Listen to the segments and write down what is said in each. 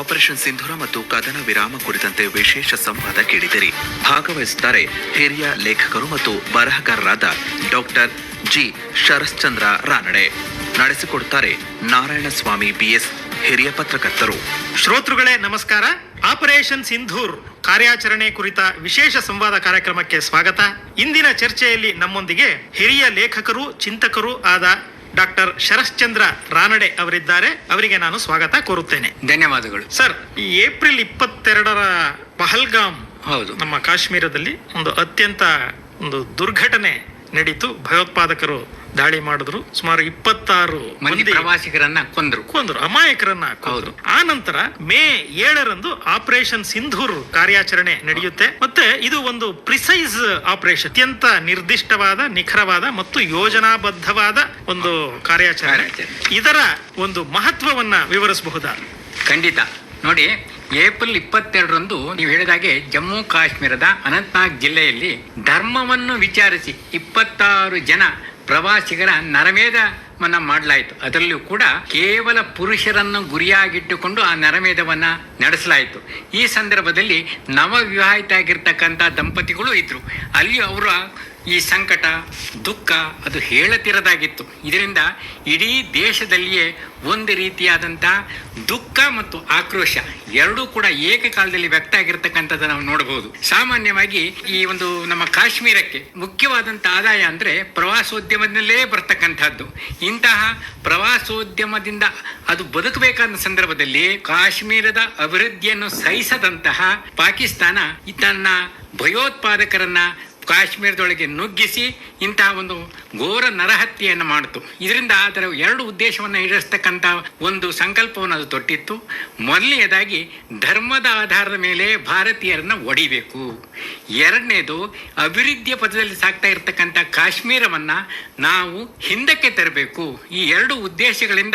Operation ಸಿಂಧೂರ ಮತ್ತು ಕದನ ವಿರಾಮ ಕುರಿತಂತೆ ವಿಶೇಷ ಸಂವಾದ ಕೇಳಿದಿರಿ. ಭಾಗವಹಿಸುತ್ತಾರೆ ಹಿರಿಯ ಲೇಖಕರು ಮತ್ತು ಬರಹಗಾರರಾದ ಡಾಕ್ಟರ್ ಜಿ. ಶರಶ್ಚಂದ್ರ ರಾನಡೆ. ನಡೆಸಿಕೊಡುತ್ತಾರೆ ನಾರಾಯಣಸ್ವಾಮಿ ಬಿಎಸ್ ಹಿರಿಯ ಪತ್ರಕರ್ತರು. ಶ್ರೋತೃಗಳೇ, ನಮಸ್ಕಾರ. ಆಪರೇಷನ್ ಸಿಂಧೂರ್ ಕಾರ್ಯಾಚರಣೆ ಕುರಿತ ವಿಶೇಷ ಸಂವಾದ ಕಾರ್ಯಕ್ರಮಕ್ಕೆ ಸ್ವಾಗತ. ಇಂದಿನ ಚರ್ಚೆಯಲ್ಲಿ ನಮ್ಮೊಂದಿಗೆ ಹಿರಿಯ ಲೇಖಕರು, ಚಿಂತಕರು ಆದ ಡಾಕ್ಟರ್ ಶರಶ್ಚಂದ್ರ ರಾನಡೆ ಅವರಿದ್ದಾರೆ. ಅವರಿಗೆ ನಾನು ಸ್ವಾಗತ ಕೋರುತ್ತೇನೆ. ಧನ್ಯವಾದಗಳು. ಸರ್ ಈ ಏಪ್ರಿಲ್ ಇಪ್ಪತ್ತೆರಡರ ಪಹಲ್ಗಾಮ್ ಹೌದು. ನಮ್ಮ ಕಾಶ್ಮೀರದಲ್ಲಿ ಒಂದು ಅತ್ಯಂತ ಒಂದು ದುರ್ಘಟನೆ ನಡೀತು. ಭಯೋತ್ಪಾದಕರು ದಾಳಿ ಮಾಡಿದ್ರು. ಸುಮಾರು ಇಪ್ಪತ್ತಾರು ಮಂದಿ ಪ್ರವಾಸಿಗರನ್ನ ಕೊಂದ್ರು. ಕೊಂದ್ರು ಅಮಾಯಕರನ್ನ ಕೊಂದ್ರು. ಆ ನಂತರ ಮೇ ಏಳರಂದು ಆಪರೇಷನ್ ಸಿಂಧೂರ್ ಕಾರ್ಯಾಚರಣೆ ನಡೆಯುತ್ತೆ. ಮತ್ತೆ ಇದು ಒಂದು ಪ್ರಿಸೈಸ್ ಆಪರೇಷನ್ ಅತ್ಯಂತ ನಿರ್ದಿಷ್ಟವಾದ ನಿಖರವಾದ ಮತ್ತು ಯೋಜನಾಬದ್ಧವಾದ ಒಂದು ಕಾರ್ಯಾಚರಣೆ. ಇದರ ಒಂದು ಮಹತ್ವವನ್ನ ವಿವರಿಸಬಹುದಾ? ಖಂಡಿತ. ನೋಡಿ ಏಪ್ರಿಲ್ ಇಪ್ಪತ್ತೆರಡರಂದು ನೀವು ಹೇಳಿದಾಗೆ ಜಮ್ಮು ಕಾಶ್ಮೀರದ ಅನಂತನಾಗ್ ಜಿಲ್ಲೆಯಲ್ಲಿ ಧರ್ಮವನ್ನು ವಿಚಾರಿಸಿ ಇಪ್ಪತ್ತಾರು ಜನ ಪ್ರವಾಸಿಗರ ನರಮೇಧವನ್ನ ಮಾಡಲಾಯಿತು. ಅದರಲ್ಲೂ ಕೂಡ ಕೇವಲ ಪುರುಷರನ್ನು ಗುರಿಯಾಗಿಟ್ಟುಕೊಂಡು ಆ ನರಮೇಧವನ್ನ ನಡೆಸಲಾಯಿತು. ಈ ಸಂದರ್ಭದಲ್ಲಿ ನವವಿವಾಹಿತ ಆಗಿರ್ತಕ್ಕಂಥ ದಂಪತಿಗಳು ಇದ್ರು. ಅಲ್ಲಿ ಅವರ ಈ ಸಂಕಟ, ದುಃಖ ಅದು ಹೇಳತಿರದಾಗಿತ್ತು. ಇದರಿಂದ ಇಡೀ ದೇಶದಲ್ಲಿಯೇ ಒಂದು ರೀತಿಯಾದಂಥ ದುಃಖ ಮತ್ತು ಆಕ್ರೋಶ ಎರಡೂ ಕೂಡ ಏಕಕಾಲದಲ್ಲಿ ವ್ಯಕ್ತ ಆಗಿರ್ತಕ್ಕಂಥದ್ದು ನಾವು ನೋಡಬಹುದು. ಸಾಮಾನ್ಯವಾಗಿ ಈ ಒಂದು ನಮ್ಮ ಕಾಶ್ಮೀರಕ್ಕೆ ಮುಖ್ಯವಾದಂಥ ಆದಾಯ ಅಂದರೆ ಪ್ರವಾಸೋದ್ಯಮದಲ್ಲೇ ಬರ್ತಕ್ಕಂಥದ್ದು. ಇಂತಹ ಪ್ರವಾಸೋದ್ಯಮದಿಂದ ಅದು ಬದುಕಬೇಕಾದ ಸಂದರ್ಭದಲ್ಲಿ ಕಾಶ್ಮೀರದ ಅಭಿವೃದ್ಧಿಯನ್ನು ಸಹಿಸದಂತಹ ಪಾಕಿಸ್ತಾನ ತನ್ನ ಭಯೋತ್ಪಾದಕರನ್ನ ಕಾಶ್ಮೀರದೊಳಗೆ ನುಗ್ಗಿಸಿ ಇಂತಹ ಒಂದು ಘೋರ ನರಹತ್ಯೆಯನ್ನು ಮಾಡಿತು. ಇದರಿಂದ ಅದರ ಎರಡು ಉದ್ದೇಶವನ್ನು ಈಡೇರಿಸ್ತಕ್ಕಂಥ ಒಂದು ಸಂಕಲ್ಪವನ್ನು ಅದು ತೊಟ್ಟಿತ್ತು. ಮೊದಲನೆಯದಾಗಿ ಧರ್ಮದ ಆಧಾರದ ಮೇಲೆ ಭಾರತೀಯರನ್ನು ಒಡಿಬೇಕು. ಎರಡನೇದು ಅಭಿವೃದ್ಧಿಯ ಪದದಲ್ಲಿ ಸಾಗ್ತಾ ಇರತಕ್ಕಂಥ ಕಾಶ್ಮೀರವನ್ನು ನಾವು ಹಿಂದಕ್ಕೆ ತರಬೇಕು. ಈ ಎರಡು ಉದ್ದೇಶಗಳಿಂದ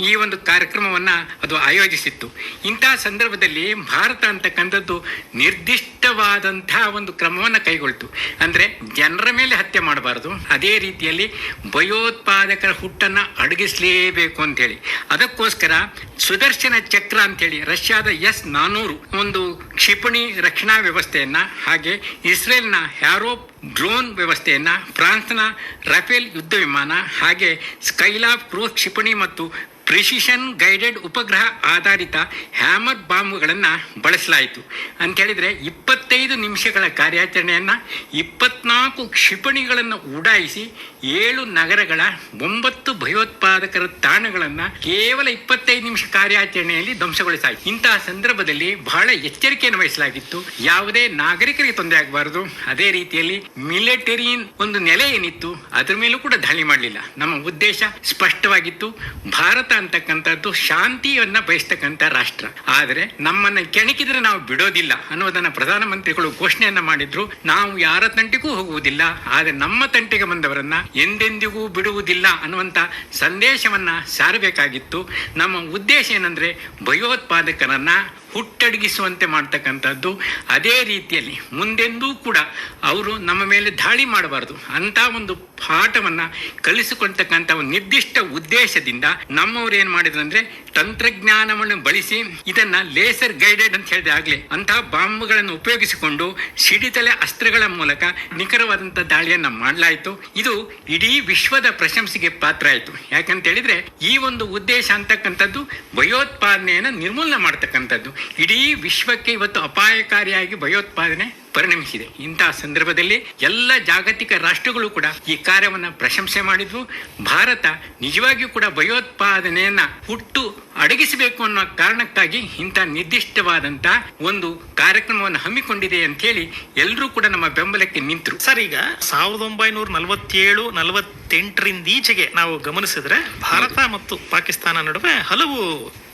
ಈ ಒಂದು ಕಾರ್ಯಕ್ರಮವನ್ನು ಅದು ಆಯೋಜಿಸಿತ್ತು. ಇಂಥ ಸಂದರ್ಭದಲ್ಲಿ ಭಾರತ ಅಂತಕ್ಕಂಥದ್ದು ನಿರ್ದಿಷ್ಟವಾದಂತಹ ಒಂದು ಕ್ರಮವನ್ನು ಕೈಗೊಳ್ತು. ಅಂದ್ರೆ ಜನರ ಮೇಲೆ ಹತ್ಯೆ ಮಾಡಬಾರದು. ಅದೇ ರೀತಿಯಲ್ಲಿ ಭಯೋತ್ಪಾದಕರ ಹುಟ್ಟನ್ನ ಅಡಗಿಸಲೇಬೇಕು ಅಂತೇಳಿ. ಅದಕ್ಕೋಸ್ಕರ ಸುದರ್ಶನ ಚಕ್ರ ಅಂತೇಳಿ ರಷ್ಯಾದ ಎಸ್ ನಾನೂರು ಒಂದು ಕ್ಷಿಪಣಿ ರಕ್ಷಣಾ ವ್ಯವಸ್ಥೆಯನ್ನು ಹಾಗೆ ಇಸ್ರೇಲ್ನ ಹ್ಯಾರೋಪ್ ಡ್ರೋನ್ ವ್ಯವಸ್ಥೆಯನ್ನು, ಫ್ರಾನ್ಸ್ನ ರಫೇಲ್ ಯುದ್ಧ ವಿಮಾನ ಹಾಗೆ ಸ್ಕೈಲಾಫ್ ಕ್ರೂಸ್ ಕ್ಷಿಪಣಿ ಮತ್ತು ಪ್ರಿಸಿಷನ್ ಗೈಡೆಡ್ ಉಪಗ್ರಹ ಆಧಾರಿತ ಹ್ಯಾಮರ್ ಬಾಂಬ್ಗಳನ್ನು ಬಳಸಲಾಯಿತು. ಅಂತ ಹೇಳಿದ್ರೆ ಇಪ್ಪತ್ತೈದು ನಿಮಿಷಗಳ ಕಾರ್ಯಾಚರಣೆಯನ್ನು, ಇಪ್ಪತ್ನಾಲ್ಕು ಕ್ಷಿಪಣಿಗಳನ್ನು ಉಡಾಯಿಸಿ, ಏಳು ನಗರಗಳ ಒಂಬತ್ತು ಭಯೋತ್ಪಾದಕರ ತಾಣಗಳನ್ನು ಕೇವಲ ಇಪ್ಪತ್ತೈದು ನಿಮಿಷ ಕಾರ್ಯಾಚರಣೆಯಲ್ಲಿ ಧ್ವಂಸಗೊಳಿಸಲಾಯಿತು ಇಂತಹ ಸಂದರ್ಭದಲ್ಲಿ ಬಹಳ ಎಚ್ಚರಿಕೆಯನ್ನು ವಹಿಸಲಾಗಿತ್ತು. ಯಾವುದೇ ನಾಗರಿಕರಿಗೆ ತೊಂದರೆ ಆಗಬಾರದು. ಅದೇ ರೀತಿಯಲ್ಲಿ ಮಿಲಿಟರಿ ಒಂದು ನೆಲೆ ಏನಿತ್ತು, ಅದರ ಮೇಲೂ ಕೂಡ ದಾಳಿ ಮಾಡಲಿಲ್ಲ. ನಮ್ಮ ಉದ್ದೇಶ ಸ್ಪಷ್ಟವಾಗಿತ್ತು. ಭಾರತ ಅಂತಕ್ಕಂಥದ್ದು ಶಾಂತಿಯನ್ನ ಬಯಸ್ತಕ್ಕಂಥ ರಾಷ್ಟ್ರ. ಆದರೆ ನಮ್ಮನ್ನ ಕೆಣಕಿದ್ರೆ ನಾವು ಬಿಡೋದಿಲ್ಲ ಅನ್ನೋದನ್ನ ಪ್ರಧಾನಮಂತ್ರಿಗಳು ಘೋಷಣೆಯನ್ನ ಮಾಡಿದ್ರು. ನಾವು ಯಾರ ತಂಟಿಗೂ ಹೋಗುವುದಿಲ್ಲ, ಆದರೆ ನಮ್ಮ ತಂಟಿಗೆ ಬಂದವರನ್ನ ಎಂದೆಂದಿಗೂ ಬಿಡುವುದಿಲ್ಲ ಅನ್ನುವಂಥ ಸಂದೇಶವನ್ನ ಸಾರಬೇಕಾಗಿತ್ತು. ನಮ್ಮ ಉದ್ದೇಶ ಏನಂದ್ರೆ ಭಯೋತ್ಪಾದಕರನ್ನ ಹುಟ್ಟಡಗಿಸುವಂತೆ ಮಾಡ್ತಕ್ಕಂಥದ್ದು ಅದೇ ರೀತಿಯಲ್ಲಿ ಮುಂದೆಂದೂ ಕೂಡ ಅವರು ನಮ್ಮ ಮೇಲೆ ದಾಳಿ ಮಾಡಬಾರದು. ಅಂತ ಒಂದು ಪಾಠವನ್ನು ಕಲಿಸಿಕೊಳ್ತಕ್ಕಂಥ ಒಂದು ನಿರ್ದಿಷ್ಟ ಉದ್ದೇಶದಿಂದ ನಮ್ಮವ್ರು ಏನು ಮಾಡಿದ್ರು ಅಂದ್ರೆ ತಂತ್ರಜ್ಞಾನವನ್ನು ಬಳಸಿ ಇದನ್ನ ಲೇಸರ್ ಗೈಡೆಡ್ ಅಂತ ಹೇಳಿದೆ ಆಗಲೇ. ಅಂತಹ ಬಾಂಬ್ಗಳನ್ನು ಉಪಯೋಗಿಸಿಕೊಂಡು ಸಿಡಿತಲೆ ಅಸ್ತ್ರಗಳ ಮೂಲಕ ನಿಖರವಾದಂಥ ದಾಳಿಯನ್ನು ಮಾಡಲಾಯಿತು. ಇದು ಇಡೀ ವಿಶ್ವದ ಪ್ರಶಂಸೆಗೆ ಪಾತ್ರ ಆಯಿತು. ಯಾಕಂತ ಹೇಳಿದ್ರೆ ಈ ಒಂದು ಉದ್ದೇಶ ಅಂತಕ್ಕಂಥದ್ದು ಭಯೋತ್ಪಾದನೆಯನ್ನು ನಿರ್ಮೂಲನೆ ಮಾಡ್ತಕ್ಕಂಥದ್ದು. ಇಡೀ ವಿಶ್ವಕ್ಕೆ ಇವತ್ತು ಅಪಾಯಕಾರಿಯಾಗಿ ಭಯೋತ್ಪಾದನೆ ಪರಿಣಮಿಸಿದೆ. ಇಂತಹ ಸಂದರ್ಭದಲ್ಲಿ ಎಲ್ಲ ಜಾಗತಿಕ ರಾಷ್ಟ್ರಗಳು ಕೂಡ ಈ ಕಾರ್ಯವನ್ನು ಪ್ರಶಂಸೆ ಮಾಡಿದ್ವು ಭಾರತ ನಿಜವಾಗಿಯೂ ಕೂಡ ಭಯೋತ್ಪಾದನೆಯನ್ನ ಹುಟ್ಟು ಅಡಗಿಸಬೇಕು ಅನ್ನೋ ಕಾರಣಕ್ಕಾಗಿ ಇಂಥ ನಿರ್ದಿಷ್ಟವಾದಂತ ಒಂದು ಕಾರ್ಯಕ್ರಮವನ್ನು ಹಮ್ಮಿಕೊಂಡಿದೆ ಅಂತ ಹೇಳಿ ಎಲ್ಲರೂ ಕೂಡ ನಮ್ಮ ಬೆಂಬಲಕ್ಕೆ ನಿಂತರು. ಸರ್ ಈಗ ಸಾವಿರದ ಒಂಬೈನೂರ ನಲವತ್ತೇಳು ನಲವತ್ತೆಂಟರಿಂದೀಚೆಗೆ ನಾವು ಗಮನಿಸಿದ್ರೆ ಭಾರತ ಮತ್ತು ಪಾಕಿಸ್ತಾನ ನಡುವೆ ಹಲವು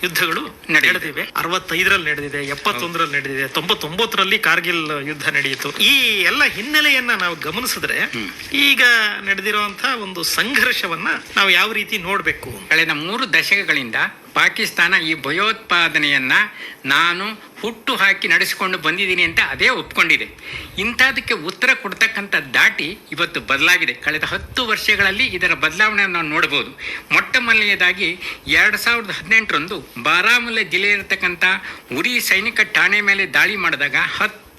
ಯುದ್ಧಗಳು. ನಡೆದಿವೆ. ಅರವತ್ತೈದರಲ್ಲಿ ನಡೆದಿದೆ ಎಪ್ಪತ್ತೊಂದರಲ್ಲಿ ನಡೆದಿದೆ ತೊಂಬತ್ತೊಂಬತ್ತರಲ್ಲಿ ಕಾರ್ಗಿಲ್ ಯುದ್ಧ ನಡೆಯಿತು. ಈ ಎಲ್ಲ ಹಿನ್ನೆಲೆಯನ್ನ ನಾವು ಗಮನಿಸಿದ್ರೆ ಈಗ ನಡೆದಿರುವಂತಹ ಒಂದು ಸಂಘರ್ಷವನ್ನ ನಾವು ಯಾವ ರೀತಿ ನೋಡಬೇಕು? ಕಳೆದ ಮೂರು ದಶಕಗಳಿಂದ ಪಾಕಿಸ್ತಾನ ಈ ಭಯೋತ್ಪಾದನೆಯನ್ನ ನಾನು ಹುಟ್ಟು ಹಾಕಿ ನಡೆಸಿಕೊಂಡು ಬಂದಿದ್ದೀನಿ ಅಂತ ಅದೇ ಒಪ್ಕೊಂಡಿದೆ. ಇಂಥದಕ್ಕೆ ಉತ್ತರ ಕೊಡ್ತಕ್ಕಂಥ ದಾಟಿ ಇವತ್ತು ಬದಲಾಗಿದೆ. ಕಳೆದ ಹತ್ತು ವರ್ಷಗಳಲ್ಲಿ ಇದರ ಬದಲಾವಣೆಯನ್ನು ನಾವು ನೋಡಬಹುದು ಮೊಟ್ಟ ಮೊದಲನೆಯದಾಗಿ ಎರಡು ಸಾವಿರದ ಹದಿನೆಂಟರಂದು ಬಾರಾಮುಲ್ಲೆ ಜಿಲ್ಲೆಯಲ್ಲಿರ್ತಕ್ಕಂಥ ಉರಿ ಸೈನಿಕ ಠಾಣೆ ಮೇಲೆ ದಾಳಿ ಮಾಡಿದಾಗ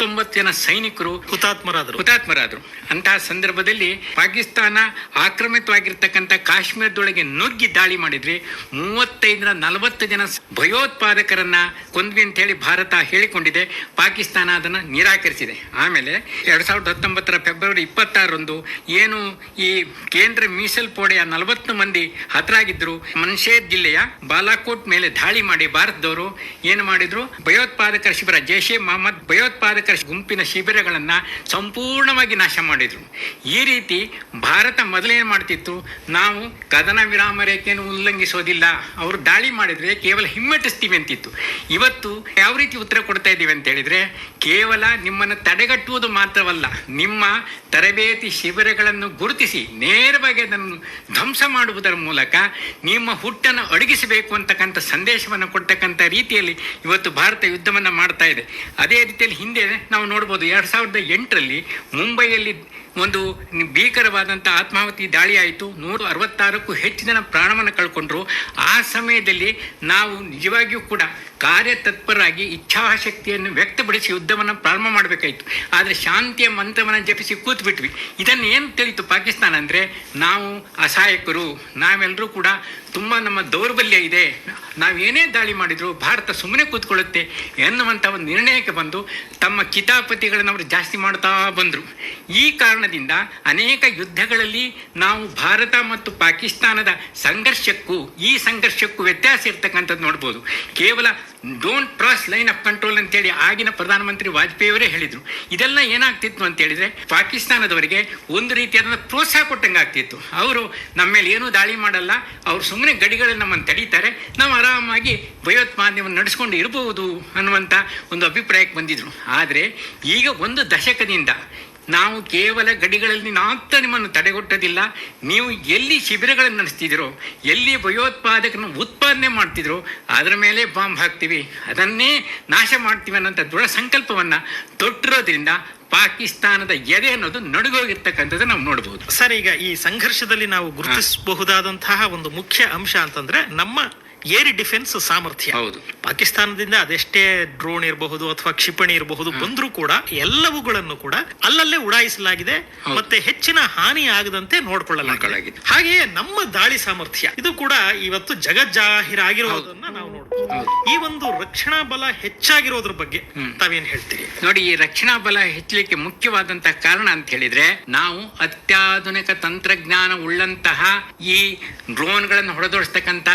ಹತ್ತೊಂಬತ್ತು ಜನ ಸೈನಿಕರು ಹುತಾತ್ಮರಾದರು. ಹುತಾತ್ಮರಾದರು. ಅಂತಹ ಸಂದರ್ಭದಲ್ಲಿ ಪಾಕಿಸ್ತಾನ ಆಕ್ರಮಿತವಾಗಿರ್ತಕ್ಕಂಥ ಕಾಶ್ಮೀರದೊಳಗೆ ನುಗ್ಗಿ ದಾಳಿ ಮಾಡಿದ್ರೆ ಮೂವತ್ತೈದರ ನಲವತ್ತು ಜನ ಭಯೋತ್ಪಾದಕರನ್ನ ಕೊಂದ್ವಿ ಅಂತ ಹೇಳಿ ಭಾರತ ಹೇಳಿಕೊಂಡಿದೆ. ಪಾಕಿಸ್ತಾನ ಅದನ್ನ ನಿರಾಕರಿಸಿದೆ. ಆಮೇಲೆ ಎರಡ್ ಸಾವಿರದ ಹತ್ತೊಂಬತ್ತರ ಫೆಬ್ರವರಿ ಇಪ್ಪತ್ತಾರರಂದು ಏನು ಈ ಕೇಂದ್ರ ಮೀಸಲ್ಪೋಡೆಯ ನಲವತ್ತು ಮಂದಿ ಹತರಾಗಿದ್ರು. ಮನ್ಷೇದ್ ಜಿಲ್ಲೆಯ ಬಾಲಾಕೋಟ್ ಮೇಲೆ ದಾಳಿ ಮಾಡಿ ಭಾರತದವರು ಏನು ಮಾಡಿದ್ರು? ಭಯೋತ್ಪಾದಕರ ಶಿಬಿರ. ಜೈಷೆ ಮೊಹಮ್ಮದ್ ಭಯೋತ್ಪಾದಕರ ಗುಂಪಿನ ಶಿಬಿರಗಳನ್ನು ಸಂಪೂರ್ಣವಾಗಿ ನಾಶ ಮಾಡಿದ್ರು. ಈ ರೀತಿ ಭಾರತ ಮೊದಲೇನು ಮಾಡ್ತಿತ್ತು? ನಾವು ಕದನ ವಿರಾಮ ರೇಖೆಯನ್ನು ಉಲ್ಲಂಘಿಸೋದಿಲ್ಲ. ಅವರು ದಾಳಿ ಮಾಡಿದ್ರೆ ಕೇವಲ ಹಿಮ್ಮೆಟ್ಟಿಸ್ತೀವಿ ಅಂತಿತ್ತು. ಇವತ್ತು ಯಾವ ರೀತಿ ಉತ್ತರ ಕೊಡ್ತಾ ಇದ್ದೀವಿ ಅಂತ ಹೇಳಿದ್ರೆ, ಕೇವಲ ನಿಮ್ಮನ್ನು ತಡೆಗಟ್ಟುವುದು ಮಾತ್ರವಲ್ಲ, ನಿಮ್ಮ ತರಬೇತಿ ಶಿಬಿರಗಳನ್ನು ಗುರುತಿಸಿ ನೇರವಾಗಿ ಅದನ್ನು ಧ್ವಂಸ ಮಾಡುವುದರ ಮೂಲಕ ನಿಮ್ಮ ಹುಟ್ಟನ್ನು ಅಡಗಿಸಬೇಕು ಅಂತಕ್ಕಂಥ ಸಂದೇಶವನ್ನು ಕೊಡ್ತಕ್ಕಂಥ ರೀತಿಯಲ್ಲಿ ಇವತ್ತು ಭಾರತ ಯುದ್ಧವನ್ನು ಮಾಡ್ತಾ ಇದೆ. ಅದೇ ರೀತಿಯಲ್ಲಿ ಹಿಂದೆ ನಾವು ನೋಡ್ಬೋದು ಎರಡು ಸಾವಿರದ ಎಂಟರಲ್ಲಿ ಮುಂಬೈಯಲ್ಲಿ ಒಂದು ಭೀಕರವಾದಂಥ ಆತ್ಮಾಹುತಿ ದಾಳಿ ಆಯಿತು ನೂರ ಅರವತ್ತಾರಕ್ಕೂ ಹೆಚ್ಚು ಜನ ಪ್ರಾಣವನ್ನು ಕಳ್ಕೊಂಡ್ರು. ಆ ಸಮಯದಲ್ಲಿ ನಾವು ನಿಜವಾಗಿಯೂ ಕೂಡ ಕಾರ್ಯತತ್ಪರರಾಗಿ ಇಚ್ಛಾಶಕ್ತಿಯನ್ನು ವ್ಯಕ್ತಪಡಿಸಿ ಯುದ್ಧವನ್ನು ಪ್ರಾರಂಭ ಮಾಡಬೇಕಾಯಿತು. ಆದರೆ ಶಾಂತಿಯ ಮಂತ್ರವನ್ನು ಜಪಿಸಿ ಕೂತ್ ಬಿಟ್ವಿ. ಇದನ್ನು ಏನು ತಿಳಿತು ಪಾಕಿಸ್ತಾನ ಅಂದರೆ, ನಾವು ಅಸಹಾಯಕರು, ನಾವೆಲ್ಲರೂ ಕೂಡ ತುಂಬ ನಮ್ಮ ದೌರ್ಬಲ್ಯ ಇದೆ. ನಾವು ಏನೇ ದಾಳಿ ಮಾಡಿದರೂ ಭಾರತ ಸುಮ್ಮನೆ ಕೂತ್ಕೊಳ್ಳುತ್ತೆ ಎನ್ನುವಂಥ ಒಂದು ನಿರ್ಣಯಕ್ಕೆ ಬಂದು ತಮ್ಮ ಕಿತಾಪತಿಗಳನ್ನು ಅವರು ಜಾಸ್ತಿ ಮಾಡ್ತಾ ಬಂದರು. ಈ ಕಾರಣದಿಂದ ಅನೇಕ ಯುದ್ಧಗಳಲ್ಲಿ ನಾವು ಭಾರತ ಮತ್ತು ಪಾಕಿಸ್ತಾನದ ಸಂಘರ್ಷಕ್ಕೂ, ಈ ಸಂಘರ್ಷಕ್ಕೂ ವ್ಯತ್ಯಾಸ ಇರ್ತಕ್ಕಂಥದ್ದು ನೋಡ್ಬೋದು. ಕೇವಲ don't cross line of control ಅಂತೇಳಿ ಆಗಿನ ಪ್ರಧಾನಮಂತ್ರಿ ವಾಜಪೇಯಿ ಅವರೇ ಹೇಳಿದರು. ಇದೆಲ್ಲ ಏನಾಗ್ತಿತ್ತು ಅಂತ ಹೇಳಿದ್ರೆ ಪಾಕಿಸ್ತಾನದವರಿಗೆ ಒಂದು ರೀತಿಯಾದ ಪ್ರೋತ್ಸಾಹ ಕೊಟ್ಟಂಗೆ ಆಗ್ತಿತ್ತು. ಅವರು ನಮ್ಮ ಮೇಲೆ ಏನೂ ದಾಳಿ ಮಾಡಲ್ಲ, ಅವ್ರು ಸುಮ್ಮನೆ ಗಡಿಗಳಲ್ಲಿ ನಮ್ಮನ್ನು ತಡೀತಾರೆ, ನಾವು ಆರಾಮಾಗಿ ಭಯೋತ್ಪಾದನೆಯನ್ನು ನಡೆಸ್ಕೊಂಡು ಇರಬಹುದು ಅನ್ನುವಂಥ ಒಂದು ಅಭಿಪ್ರಾಯಕ್ಕೆ ಬಂದಿದ್ರು. ಆದರೆ ಈಗ ಒಂದು ದಶಕದಿಂದ ನಾವು ಕೇವಲ ಗಡಿಗಳಲ್ಲಿ ಮಾತ್ರ ನಿಮ್ಮನ್ನು ತಡೆಗಟ್ಟೋದಿಲ್ಲ. ನೀವು ಎಲ್ಲಿ ಶಿಬಿರಗಳನ್ನು ನಡೆಸ್ತಿದ್ದೀರೋ, ಎಲ್ಲಿ ಭಯೋತ್ಪಾದಕನ ಉತ್ಪಾದನೆ ಮಾಡ್ತಿದ್ರೋ ಅದರ ಮೇಲೆ ಬಾಂಬ್ ಹಾಕ್ತೀವಿ. ಅದನ್ನೇ ನಾಶ ಮಾಡ್ತೀವಿ ಅನ್ನೋಂಥ ದೃಢ ಸಂಕಲ್ಪವನ್ನು ತೊಟ್ಟಿರೋದ್ರಿಂದ ಪಾಕಿಸ್ತಾನದ ಎದೆ ಅನ್ನೋದು ನಡುಗೋಗಿರ್ತಕ್ಕಂಥದ್ದು ನಾವು ನೋಡಬಹುದು ಸರ್, ಈಗ ಈ ಸಂಘರ್ಷದಲ್ಲಿ ನಾವು ಗುರುತಿಸಬಹುದಾದಂತಹ ಒಂದು ಮುಖ್ಯ ಅಂಶ ಅಂತಂದ್ರೆ ನಮ್ಮ ಏರ್ ಡಿಫೆನ್ಸ್ ಸಾಮರ್ಥ್ಯ. ಹೌದು. ಪಾಕಿಸ್ತಾನದಿಂದ ಅದೆಷ್ಟೇ ಡ್ರೋನ್ ಇರಬಹುದು ಅಥವಾ ಕ್ಷಿಪಣಿ ಇರಬಹುದು ಬಂದರೂ ಕೂಡ ಎಲ್ಲವುಗಳನ್ನು ಕೂಡ ಅಲ್ಲಲ್ಲೇ ಉಡಾಯಿಸಲಾಗಿದೆ ಮತ್ತೆ ಹೆಚ್ಚಿನ ಹಾನಿ ಆಗದಂತೆ ನೋಡಿಕೊಳ್ಳಲಾಗಿದೆ. ಹಾಗೆಯೇ ನಮ್ಮ ದಾಳಿ ಸಾಮರ್ಥ್ಯ. ಇದು ಕೂಡ ಇವತ್ತು ಜಗಜ್ಜಾಹಿರಾಗಿರುವುದನ್ನ ನಾವು ನೋಡಬಹುದು ಹೌದು. ಈ ಒಂದು ರಕ್ಷಣಾ ಬಲ ಹೆಚ್ಚಾಗಿರೋದ್ರ ಬಗ್ಗೆ ತಾವೇನ್ ಹೇಳ್ತೀರಿ? ನೋಡಿ ಈ ರಕ್ಷಣಾ ಬಲ ಹೆಚ್ಚಲಿಕ್ಕೆ ಮುಖ್ಯವಾದಂತಹ ಕಾರಣ ಅಂತ ಹೇಳಿದ್ರೆ ನಾವು ಅತ್ಯಾಧುನಿಕ ತಂತ್ರಜ್ಞಾನ ಉಳ್ಳಂತಹ ಈ ಡ್ರೋನ್ಗಳನ್ನು ಹೊಡೆದೋಡಿಸ್ತಕ್ಕಂಥ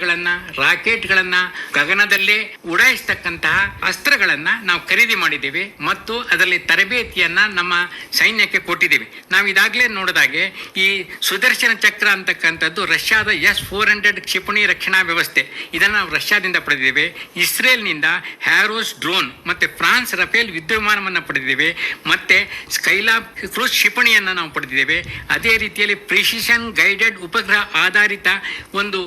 ವಿಮಾನಗಳನ್ನ ರಾಕೆಟ್ಗಳನ್ನ, ಗಗನದಲ್ಲೇ ಉಡಾಯಿಸ್ತಕ್ಕಂತಹ ಅಸ್ತ್ರಗಳನ್ನ ನಾವು ಖರೀದಿ ಮಾಡಿದ್ದೇವೆ ಮತ್ತು ಅದರಲ್ಲಿ ತರಬೇತಿಯನ್ನ ನಮ್ಮ ಸೈನ್ಯಕ್ಕೆ ಕೊಟ್ಟಿದ್ದೇವೆ. ನಾವು ಇದಾಗಲೇ ನೋಡಿದಾಗೆ ಈ ಸುದರ್ಶನ ಚಕ್ರ ಅಂತಕ್ಕಂಥದ್ದು ರಷ್ಯಾದ ಎಸ್ ಫೋರ್ ಹಂಡ್ರೆಡ್ ಕ್ಷಿಪಣಿ ರಕ್ಷಣಾ ವ್ಯವಸ್ಥೆ. ಇದನ್ನು ನಾವು ರಷ್ಯಾದಿಂದ ಪಡೆದಿದ್ದೇವೆ. ಇಸ್ರೇಲ್ನಿಂದ ಹ್ಯಾರೋಸ್ ಡ್ರೋನ್ ಮತ್ತು ಫ್ರಾನ್ಸ್ ರಫೇಲ್ ಯುದ್ಧ ವಿಮಾನವನ್ನು ಪಡೆದಿದ್ದೇವೆ. ಮತ್ತೆ ಸ್ಕೈಲಾಬ್ ಕ್ರೂಸ್ ಕ್ಷಿಪಣಿಯನ್ನು ನಾವು ಪಡೆದಿದ್ದೇವೆ. ಅದೇ ರೀತಿಯಲ್ಲಿ ಪ್ರಿಸಿಷನ್ ಗೈಡೆಡ್ ಉಪಗ್ರಹ ಆಧಾರಿತ ಒಂದು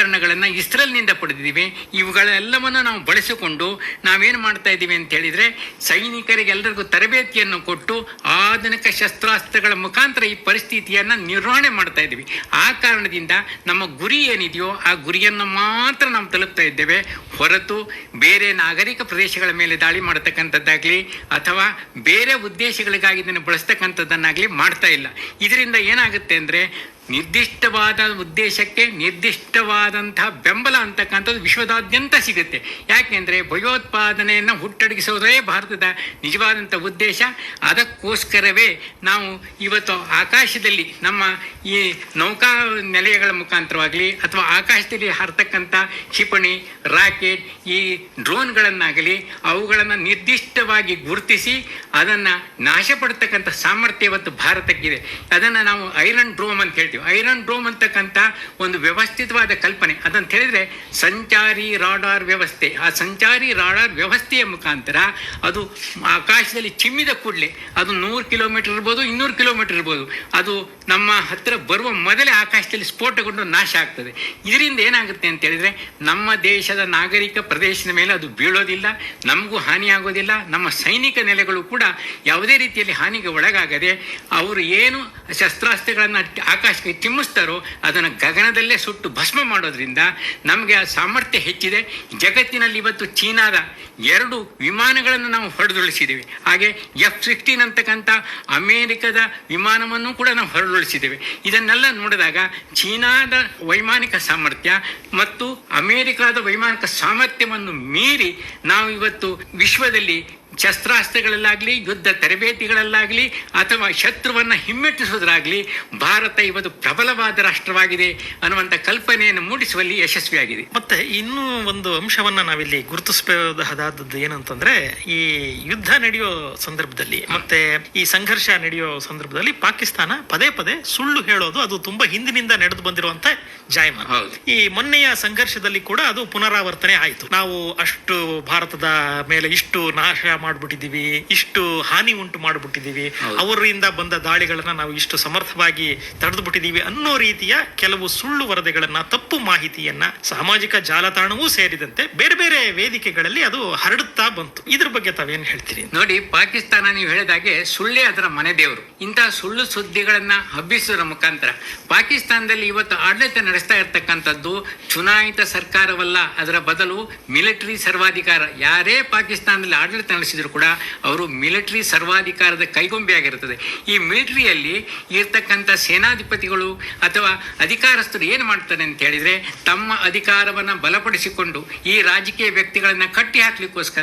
ಯಂತ್ರೋಪಕರಣಗಳನ್ನು ಇಸ್ರೇಲ್ನಿಂದ ಪಡೆದಿದ್ದೀವಿ. ಇವುಗಳೆಲ್ಲವನ್ನು ನಾವು ಬಳಸಿಕೊಂಡು ನಾವೇನು ಮಾಡ್ತಾ ಇದ್ದೀವಿ ಅಂತ ಹೇಳಿದರೆ ಸೈನಿಕರಿಗೆ ಎಲ್ಲರಿಗೂ ತರಬೇತಿಯನ್ನು ಕೊಟ್ಟು ಆಧುನಿಕ ಶಸ್ತ್ರಾಸ್ತ್ರಗಳ ಮುಖಾಂತರ ಈ ಪರಿಸ್ಥಿತಿಯನ್ನು ನಿರ್ವಹಣೆ ಮಾಡ್ತಾ ಇದ್ದೀವಿ. ಆ ಕಾರಣದಿಂದ ನಮ್ಮ ಗುರಿ ಏನಿದೆಯೋ ಆ ಗುರಿಯನ್ನು ಮಾತ್ರ ನಾವು ತಲುಪ್ತಾ ಇದ್ದೇವೆ. ಹೊರತು ಬೇರೆ ನಾಗರಿಕ ಪ್ರದೇಶಗಳ ಮೇಲೆ ದಾಳಿ ಮಾಡತಕ್ಕಂಥದ್ದಾಗಲಿ ಅಥವಾ ಬೇರೆ ಉದ್ದೇಶಗಳಿಗಾಗಿ ಇದನ್ನು ಬಳಸ್ತಕ್ಕಂಥದ್ದನ್ನಾಗಲಿ ಮಾಡ್ತಾ ಇಲ್ಲ. ಇದರಿಂದ ಏನಾಗುತ್ತೆ ಅಂದರೆ ನಿರ್ದಿಷ್ಟವಾದ ಉದ್ದೇಶಕ್ಕೆ ನಿರ್ದಿಷ್ಟವಾದಂತಹ ಬೆಂಬಲ ಅಂತಕ್ಕಂಥದ್ದು ವಿಶ್ವದಾದ್ಯಂತ ಸಿಗುತ್ತೆ. ಯಾಕೆಂದರೆ ಭಯೋತ್ಪಾದನೆಯನ್ನು ಹುಟ್ಟಡಗಿಸೋದೇ ಭಾರತದ ನಿಜವಾದಂಥ ಉದ್ದೇಶ. ಅದಕ್ಕೋಸ್ಕರವೇ ನಾವು ಇವತ್ತು ಆಕಾಶದಲ್ಲಿ ನಮ್ಮ ಈ ನೌಕಾ ನೆಲೆಯಗಳ ಮುಖಾಂತರವಾಗಲಿ ಅಥವಾ ಆಕಾಶದಲ್ಲಿ ಹರತಕ್ಕಂಥ ಕ್ಷಿಪಣಿ, ರಾಕೆಟ್, ಈ ಡ್ರೋನ್ಗಳನ್ನಾಗಲಿ ಅವುಗಳನ್ನು ನಿರ್ದಿಷ್ಟವಾಗಿ ಗುರುತಿಸಿ ಅದನ್ನು ನಾಶಪಡ್ತಕ್ಕಂಥ ಸಾಮರ್ಥ್ಯ ಇವತ್ತು ಭಾರತಕ್ಕಿದೆ. ಅದನ್ನು ನಾವು ಐರನ್ ಡ್ರೋಮ್ ಅಂತ ಹೇಳ್ತೀವಿ. ಇದ್ದೀವಿ ಐರನ್ ಡ್ರೋಮ್ ಅಂತಕ್ಕಂಥ ಒಂದು ವ್ಯವಸ್ಥಿತವಾದ ಕಲ್ಪನೆ. ಅದಂತ ಹೇಳಿದ್ರೆ ಸಂಚಾರಿ ರಾಡಾರ್ ವ್ಯವಸ್ಥೆ. ಆ ಸಂಚಾರಿ ರಾಡಾರ್ ವ್ಯವಸ್ಥೆಯ ಮುಖಾಂತರ ಅದು ಆಕಾಶದಲ್ಲಿ ಚಿಮ್ಮಿದ ಕೂಡಲೇ ಅದು ನೂರು ಕಿಲೋಮೀಟರ್ ಇರ್ಬೋದು, ಇನ್ನೂರು ಕಿಲೋಮೀಟರ್ ಇರ್ಬೋದು. ಅದು ನಮ್ಮ ಹತ್ತಿರ ಬರುವ ಮೊದಲೇ ಆಕಾಶದಲ್ಲಿ ಸ್ಫೋಟಗೊಂಡು ನಾಶ ಆಗ್ತದೆ. ಇದರಿಂದ ಏನಾಗುತ್ತೆ ಅಂತ ಹೇಳಿದ್ರೆ ನಮ್ಮ ದೇಶದ ನಾಗರಿಕ ಪ್ರದೇಶದ ಮೇಲೆ ಅದು ಬೀಳೋದಿಲ್ಲ, ನಮಗೂ ಹಾನಿಯಾಗೋದಿಲ್ಲ ನಮ್ಮ ಸೈನಿಕ ನೆಲೆಗಳು ಕೂಡ ಯಾವುದೇ ರೀತಿಯಲ್ಲಿ ಹಾನಿಗೆ ಒಳಗಾಗದೆ ಅವರು ಏನು ಶಸ್ತ್ರಾಸ್ತ್ರಗಳನ್ನು ಆಕಾಶಕ್ಕೆ ತಿಮ್ಮಿಸ್ತಾರೋ, ಅದನ್ನು ಗಗನದಲ್ಲೇ ಸುಟ್ಟು ಭಸ್ಮ ಮಾಡೋದ್ರಿಂದ ನಮಗೆ ಆ ಸಾಮರ್ಥ್ಯ ಹೆಚ್ಚಿದೆ. ಜಗತ್ತಿನಲ್ಲಿ ಇವತ್ತು ಚೀನಾದ ಎರಡು ವಿಮಾನಗಳನ್ನು ನಾವು ಹೊಡೆದುಳಿಸಿದ್ದೇವೆ ಹಾಗೆ ಎಫ್ ಸಿಕ್ಸ್ಟೀನ್ ಅಂತಕ್ಕಂಥ ಅಮೇರಿಕದ ವಿಮಾನವನ್ನು ಕೂಡ ನಾವು ಹೊರಡುಳಿಸಿದ್ದೇವೆ ಇದನ್ನೆಲ್ಲ ನೋಡಿದಾಗ ಚೀನಾದ ವೈಮಾನಿಕ ಸಾಮರ್ಥ್ಯ ಮತ್ತು ಅಮೇರಿಕಾದ ವೈಮಾನಿಕ ಸಾಮರ್ಥ್ಯವನ್ನು ಮೀರಿ ನಾವು ಇವತ್ತು ವಿಶ್ವದಲ್ಲಿ ಶಸ್ತ್ರಾಸ್ತ್ರಗಳಲ್ಲಾಗಲಿ ಯುದ್ಧ ತರಬೇತಿಗಳಲ್ಲಾಗಲಿ ಅಥವಾ ಶತ್ರುವನ್ನು ಹಿಮ್ಮೆಟ್ಟಿಸುವುದರಾಗಲಿ ಭಾರತ ಇವತ್ತು ಪ್ರಬಲವಾದ ರಾಷ್ಟ್ರವಾಗಿದೆ ಅನ್ನುವಂಥ ಕಲ್ಪನೆಯನ್ನು ಮೂಡಿಸುವಲ್ಲಿ ಯಶಸ್ವಿಯಾಗಿದೆ. ಮತ್ತೆ ಇನ್ನೂ ಒಂದು ಅಂಶವನ್ನು ನಾವಿಲ್ಲಿ ಗುರುತಿಸಬಹುದಾದದ್ದು ಏನಂತಂದರೆ ಈ ಯುದ್ಧ ನಡೆಯೋ ಸಂದರ್ಭದಲ್ಲಿ ಮತ್ತೆ ಈ ಸಂಘರ್ಷ ನಡೆಯೋ ಸಂದರ್ಭದಲ್ಲಿ ಪಾಕಿಸ್ತಾನ ಪದೇ ಪದೇ ಸುಳ್ಳು ಹೇಳೋದು ಅದು ತುಂಬಾ ಹಿಂದಿನಿಂದ ನಡೆದು ಬಂದಿರುವಂತ ಜಾಯಮಾನ. ಈ ಮೊನ್ನೆಯ ಸಂಘರ್ಷದಲ್ಲಿ ಕೂಡ ಅದು ಪುನರಾವರ್ತನೆ ಆಯಿತು. ನಾವು ಅಷ್ಟು ಭಾರತದ ಮೇಲೆ ಇಷ್ಟು ನಾಶ ಮಾಡ್ಬಿಟ್ಟಿದೀವಿ ಇಷ್ಟು ಹಾನಿ ಉಂಟು ಮಾಡಿಬಿಟ್ಟಿದ್ದೀವಿ. ಅವರಿಂದ ಬಂದ ದಾಳಿಗಳನ್ನ ನಾವು ಇಷ್ಟು ಸಮರ್ಥವಾಗಿ ತಡೆದು ಬಿಟ್ಟಿದ್ದೀವಿ ಅನ್ನೋ ರೀತಿಯ ಕೆಲವು ಸುಳ್ಳು ವರದಿಗಳನ್ನ ತಪ್ಪು ಮಾಹಿತಿಯನ್ನ ಸಾಮಾಜಿಕ ಜಾಲತಾಣವೂ ಸೇರಿದಂತೆ ಬೇರೆ ಬೇರೆ ವೇದಿಕೆಗಳಲ್ಲಿ ಅದು ಹರಡುತ್ತಾ ಬಂತು. ಇದ್ರ ಬಗ್ಗೆ ತಾವೇನ್ ಹೇಳ್ತೀರಿ? ನೋಡಿ ಪಾಕಿಸ್ತಾನ ನೀವು ಹೇಳಿದಾಗೆ ಸುಳ್ಳೇ ಅದರ ಮನೆ ದೇವರು. ಇಂತಹ ಸುಳ್ಳು ಸುದ್ದಿಗಳನ್ನ ಹಬ್ಬಿಸುವ ಮುಖಾಂತರ ಪಾಕಿಸ್ತಾನದಲ್ಲಿ ಇವತ್ತು ಆಡಳಿತ ನಡೆಸ್ತಾ ಇರ್ತಕ್ಕಂಥದ್ದು ಚುನಾಯಿತ ಸರ್ಕಾರವಲ್ಲ. ಅದರ ಬದಲು ಮಿಲಿಟರಿ ಸರ್ವಾಧಿಕಾರ. ಯಾರೇ ಪಾಕಿಸ್ತಾನದಲ್ಲಿ ಆಡಳಿತ ನಡೆಸಿದ್ರು ಕೂಡ ಅವರು ಮಿಲಿಟರಿ ಸರ್ವಾಧಿಕಾರದ ಕೈಗೊಂಬೆಯಾಗಿರುತ್ತದೆ. ಈ ಮಿಲಿಟರಿಯಲ್ಲಿ ಇರ್ತಕ್ಕಂಥ ಸೇನಾಧಿಪತಿಗಳು ಅಥವಾ ಅಧಿಕಾರಸ್ಥರು ಏನು ಮಾಡ್ತಾರೆ ಅಂತ ಹೇಳಿದ್ರೆ ತಮ್ಮ ಅಧಿಕಾರವನ್ನು ಬಲಪಡಿಸಿಕೊಂಡು ಈ ರಾಜಕೀಯ ವ್ಯಕ್ತಿಗಳನ್ನ ಕಟ್ಟಿ ಹಾಕಲಿಕ್ಕೋಸ್ಕರ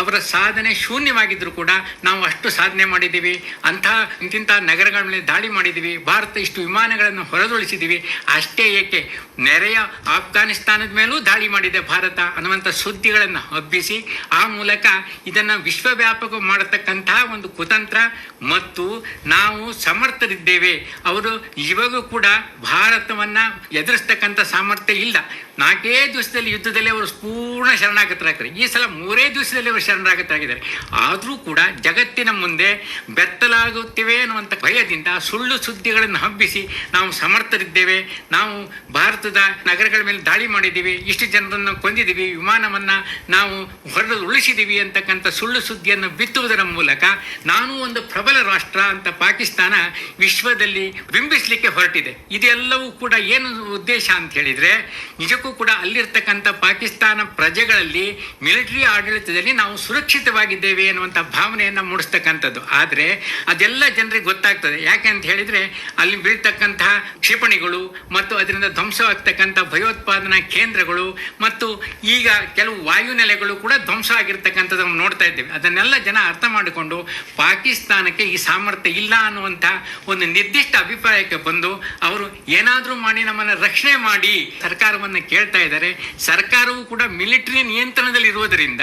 ಅವರ ಸಾಧನೆ ಶೂನ್ಯವಾಗಿದ್ದರೂ ಕೂಡ ನಾವು ಅಷ್ಟು ಸಾಧನೆ ಮಾಡಿದ್ದೀವಿ. ಅಂಥ ಇಂತಿಂಥ ನಗರಗಳ ಮೇಲೆ ದಾಳಿ ಮಾಡಿದ್ದೀವಿ. ಭಾರತ ಇಷ್ಟು ವಿಮಾನಗಳನ್ನು ಹೊರದೊಳಿಸಿದ್ದೀವಿ ಅಷ್ಟೇ ಏಕೆ? ನೆರೆಯ ಆಫ್ಘಾನಿಸ್ತಾನದ ಮೇಲೂ ದಾಳಿ ಮಾಡಿದೆ ಭಾರತ ಅನ್ನುವಂಥ ಸುದ್ದಿಗಳನ್ನು ಹಬ್ಬಿಸಿ ಆ ಮೂಲಕ ಇದನ್ನು ವಿಶ್ವವ್ಯಾಪಕ ಮಾಡತಕ್ಕಂತಹ ಒಂದು ಕುತಂತ್ರ ಮತ್ತು ನಾವು ಸಮರ್ಥರಿದ್ದೇವೆ. ಅವರು ಇವಾಗೂ ಕೂಡ ಭಾರತವನ್ನ ಎದುರಿಸ್ತಕ್ಕಂಥ ಸಾಮರ್ಥ್ಯ ಇಲ್ಲ. ನಾಲ್ಕೇ ದಿವಸದಲ್ಲಿ ಯುದ್ಧದಲ್ಲಿ ಅವರು ಪೂರ್ಣ ಶರಣಾಗತರಾಗ್ತಾರೆ. ಈ ಸಲ ಮೂರೇ ದಿವಸದಲ್ಲಿ ಅವರು ಶರಣಾಗತರಾಗಿದ್ದಾರೆ. ಆದರೂ ಕೂಡ ಜಗತ್ತಿನ ಮುಂದೆ ಬೆತ್ತಲಾಗುತ್ತಿವೆ ಅನ್ನುವಂಥ ಭಯದಿಂದ ಸುಳ್ಳು ಸುದ್ದಿಗಳನ್ನು ಹಬ್ಬಿಸಿ ನಾವು ಸಮರ್ಥರಿದ್ದೇವೆ. ನಾವು ಭಾರತದ ನಗರಗಳ ಮೇಲೆ ದಾಳಿ ಮಾಡಿದ್ದೀವಿ. ಇಷ್ಟು ಜನರನ್ನು ಕೊಂದಿದ್ದೀವಿ. ವಿಮಾನವನ್ನು ನಾವು ಹೊರಡಲು ಉಳಿಸಿದ್ದೀವಿ ಅಂತಕ್ಕಂಥ ಸುಳ್ಳು ಸುದ್ದಿಯನ್ನು ಬಿತ್ತುವುದರ ಮೂಲಕ ನಾನು ಒಂದು ಪ್ರಬಲ ರಾಷ್ಟ್ರ ಅಂತ ಪಾಕಿಸ್ತಾನ ವಿಶ್ವದಲ್ಲಿ ಬಿಂಬಿಸಲಿಕ್ಕೆ ಹೊರಟಿದೆ. ಇದೆಲ್ಲವೂ ಕೂಡ ಏನು ಉದ್ದೇಶ ಅಂತ ಹೇಳಿದ್ರೆ, ನಿಜಕ್ಕೂ ಕೂಡ ಅಲ್ಲಿರ್ತಕ್ಕಂಥ ಪಾಕಿಸ್ತಾನ ಪ್ರಜೆಗಳಲ್ಲಿ ಮಿಲಿಟರಿ ಆಡಳಿತದಲ್ಲಿ ನಾವು ಸುರಕ್ಷಿತವಾಗಿದ್ದೇವೆ ಅನ್ನುವಂಥ ಭಾವನೆಯನ್ನು ಮೂಡಿಸ್ತಕ್ಕಂಥದ್ದು. ಆದರೆ ಅದೆಲ್ಲ ಜನರಿಗೆ ಗೊತ್ತಾಗ್ತದೆ. ಯಾಕೆ ಅಂತ ಹೇಳಿದ್ರೆ, ಅಲ್ಲಿ ಬೀಳ್ತಕ್ಕಂತಹ ಕ್ಷಿಪಣಿಗಳು ಮತ್ತು ಅದರಿಂದ ಧ್ವಂಸವಾಗ್ತಕ್ಕಂಥ ಭಯೋತ್ಪಾದನಾ ಕೇಂದ್ರಗಳು ಮತ್ತು ಈಗ ಕೆಲವು ವಾಯುನೆಲೆಗಳು ಕೂಡ ಧ್ವಂಸ ಆಗಿರ್ತಕ್ಕಂಥದ್ದು ನಾವು ನೋಡ್ತಾ ಇದ್ದೇವೆ. ಅದನ್ನೆಲ್ಲ ಜನ ಅರ್ಥ ಮಾಡಿಕೊಂಡು ಪಾಕಿಸ್ತಾನಕ್ಕೆ ಈ ಸಾಮರ್ಥ್ಯ ಇಲ್ಲ ಅನ್ನುವಂಥ ಒಂದು ನಿರ್ದಿಷ್ಟ ಅಭಿಪ್ರಾಯಕ್ಕೆ ಬಂದು ಅವರು ಏನಾದರೂ ಮಾಡಿ ನಮ್ಮನ್ನು ರಕ್ಷಣೆ ಮಾಡಿ ಸರ್ಕಾರವನ್ನು ಕೇಳ್ತಾ ಇದ್ದಾರೆ. ಸರ್ಕಾರವು ಕೂಡ ಮಿಲಿಟರಿ ನಿಯಂತ್ರಣದಲ್ಲಿ ಇರುವುದರಿಂದ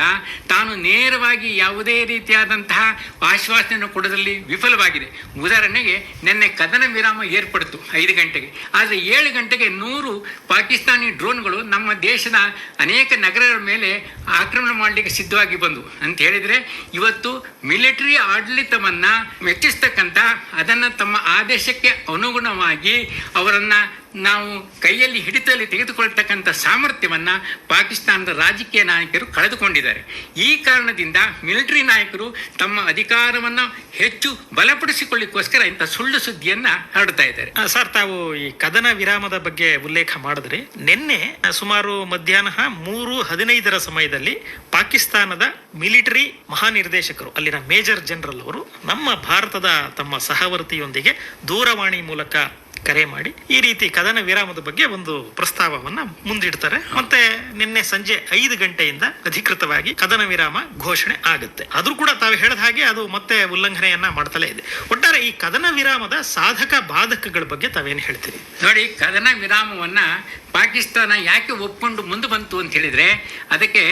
ತಾನು ನೇರವಾಗಿ ಯಾವುದೇ ರೀತಿಯಾದಂತಹ ಆಶ್ವಾಸನೆಯನ್ನು ಕೊಡೋದ್ರಲ್ಲಿ ವಿಫಲವಾಗಿದೆ. ಉದಾಹರಣೆಗೆ ನಿನ್ನೆ ಕದನ ವಿರಾಮ ಏರ್ಪಡಿತು ಐದು ಗಂಟೆಗೆ. ಆದರೆ ಏಳು ಗಂಟೆಗೆ ನೂರು ಪಾಕಿಸ್ತಾನಿ ಡ್ರೋನ್ಗಳು ನಮ್ಮ ದೇಶದ ಅನೇಕ ನಗರಗಳ ಮೇಲೆ ಆಕ್ರಮಣ ಮಾಡಲಿಕ್ಕೆ ಸಿದ್ಧವಾಗಿ ಬಂದು ಅಂತ ಹೇಳಿದರೆ ಇವತ್ತು ಮಿಲಿಟರಿ ಆಡಳಿತವನ್ನ ಮೆಚ್ಚಿಸ್ತಕ್ಕಂಥ ಅದನ್ನ ತಮ್ಮ ಆದೇಶಕ್ಕೆ ಅನುಗುಣವಾಗಿ ಅವರನ್ನು ನಾವು ಕೈಯಲ್ಲಿ ಹಿಡಿತದಲ್ಲಿ ತೆಗೆದುಕೊಳ್ತಕ್ಕಂಥ ಸಾಮರ್ಥ್ಯವನ್ನು ಪಾಕಿಸ್ತಾನದ ರಾಜಕೀಯ ನಾಯಕರು ಕಳೆದುಕೊಂಡಿದ್ದಾರೆ. ಈ ಕಾರಣದಿಂದ ಮಿಲಿಟರಿ ನಾಯಕರು ತಮ್ಮ ಅಧಿಕಾರವನ್ನು ಹೆಚ್ಚು ಬಲಪಡಿಸಿಕೊಳ್ಳಿಕ್ಕೋಸ್ಕರ ಇಂಥ ಸುಳ್ಳು ಸುದ್ದಿಯನ್ನು ಹರಡ್ತಾ ಇದ್ದಾರೆ. ಸರ್, ತಾವು ಈ ಕದನ ವಿರಾಮದ ಬಗ್ಗೆ ಉಲ್ಲೇಖ ಮಾಡಿದ್ರಿ. ನಿನ್ನೆ ಸುಮಾರು ಮಧ್ಯಾಹ್ನ ಮೂರು ಹದಿನೈದರ ಸಮಯದಲ್ಲಿ ಪಾಕಿಸ್ತಾನದ ಮಿಲಿಟರಿ ಮಹಾನಿರ್ದೇಶಕರು, ಅಲ್ಲಿನ ಮೇಜರ್ ಜನರಲ್ ಅವರು ನಮ್ಮ ಭಾರತದ ತಮ್ಮ ಸಹವರ್ತಿಯೊಂದಿಗೆ ದೂರವಾಣಿ ಮೂಲಕ ಕರೆ ಮಾಡಿ ಈ ರೀತಿ ಕದನ ವಿರಾಮದ ಬಗ್ಗೆ ಒಂದು ಪ್ರಸ್ತಾವವನ್ನ ಮುಂದಿಡ್ತಾರೆ. ಮತ್ತೆ ನಿನ್ನೆ ಸಂಜೆ ಐದು ಗಂಟೆಯಿಂದ ಅಧಿಕೃತವಾಗಿ ಕದನ ವಿರಾಮ ಘೋಷಣೆ ಆಗುತ್ತೆ. ಆದ್ರೂ ಕೂಡ ತಾವು ಹೇಳಿದ ಹಾಗೆ ಅದು ಮತ್ತೆ ಉಲ್ಲಂಘನೆಯನ್ನ ಮಾಡ್ತಲೇ ಇದೆ. ಒಟ್ಟಾರೆ ಈ ಕದನ ವಿರಾಮದ ಸಾಧಕ ಬಾಧಕಗಳ ಬಗ್ಗೆ ತಾವೇನು ಹೇಳ್ತೀರಿ? ನೋಡಿ, ಕದನ ವಿರಾಮವನ್ನ ಪಾಕಿಸ್ತಾನ ಯಾಕೆ ಒಪ್ಕೊಂಡು ಮುಂದೆ ಬಂತು ಅಂತ ಹೇಳಿದ್ರೆ, ಅದಕ್ಕೆ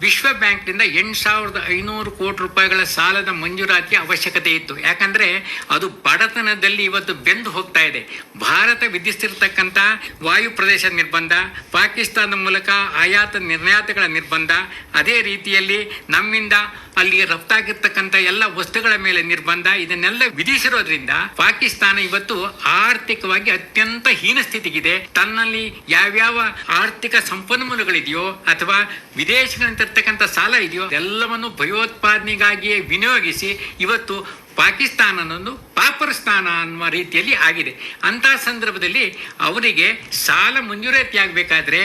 ವಿಶ್ವ ಬ್ಯಾಂಕ್ನಿಂದ ಎಂಟು ಸಾವಿರದ ಐನೂರು ಕೋಟಿ ರೂಪಾಯಿಗಳ ಸಾಲದ ಮಂಜೂರಾತಿ ಅವಶ್ಯಕತೆ ಇತ್ತು. ಯಾಕಂದ್ರೆ ಅದು ಬಡತನದಲ್ಲಿ ಇವತ್ತು ಬೆಂದು ಹೋಗ್ತಾ ಇದೆ. ಭಾರತ ವಿಧಿಸಿರ್ತಕ್ಕಂಥ ವಾಯು ಪ್ರದೇಶ ನಿರ್ಬಂಧ, ಪಾಕಿಸ್ತಾನದ ಮೂಲಕ ಆಯಾತ ನಿರ್ಯಾತಗಳ ನಿರ್ಬಂಧ, ಅದೇ ರೀತಿಯಲ್ಲಿ ನಮ್ಮಿಂದ ಅಲ್ಲಿ ರಫ್ತಾಗಿರ್ತಕ್ಕಂಥ ಎಲ್ಲ ವಸ್ತುಗಳ ಮೇಲೆ ನಿರ್ಬಂಧ. ಇದನ್ನೆಲ್ಲ ವಿಧಿಸಿರೋದ್ರಿಂದ ಪಾಕಿಸ್ತಾನ ಇವತ್ತು ಆರ್ಥಿಕವಾಗಿ ಅತ್ಯಂತ ಹೀನ ಸ್ಥಿತಿಗಿದೆ. ತನ್ನಲ್ಲಿ ಯಾವ್ಯಾವ ಆರ್ಥಿಕ ಸಂಪನ್ಮೂಲಗಳಿದೆಯೋ ಅಥವಾ ವಿದೇಶಗಳಿಂದ ಇರ್ತಕ್ಕಂಥ ಸಾಲ ಇದೆಯೋ ಎಲ್ಲವನ್ನು ಭಯೋತ್ಪಾದನೆಗಾಗಿಯೇ ವಿನಿಯೋಗಿಸಿ ಇವತ್ತು ಪಾಕಿಸ್ತಾನ ಅನ್ನೋದು ಪಾಪರಸ್ಥಾನ ಅನ್ನುವ ರೀತಿಯಲ್ಲಿ ಆಗಿದೆ. ಅಂತಹ ಸಂದರ್ಭದಲ್ಲಿ ಅವರಿಗೆ ಸಾಲ ಮಂಜೂರಾತಿ ಆಗಬೇಕಾದ್ರೆ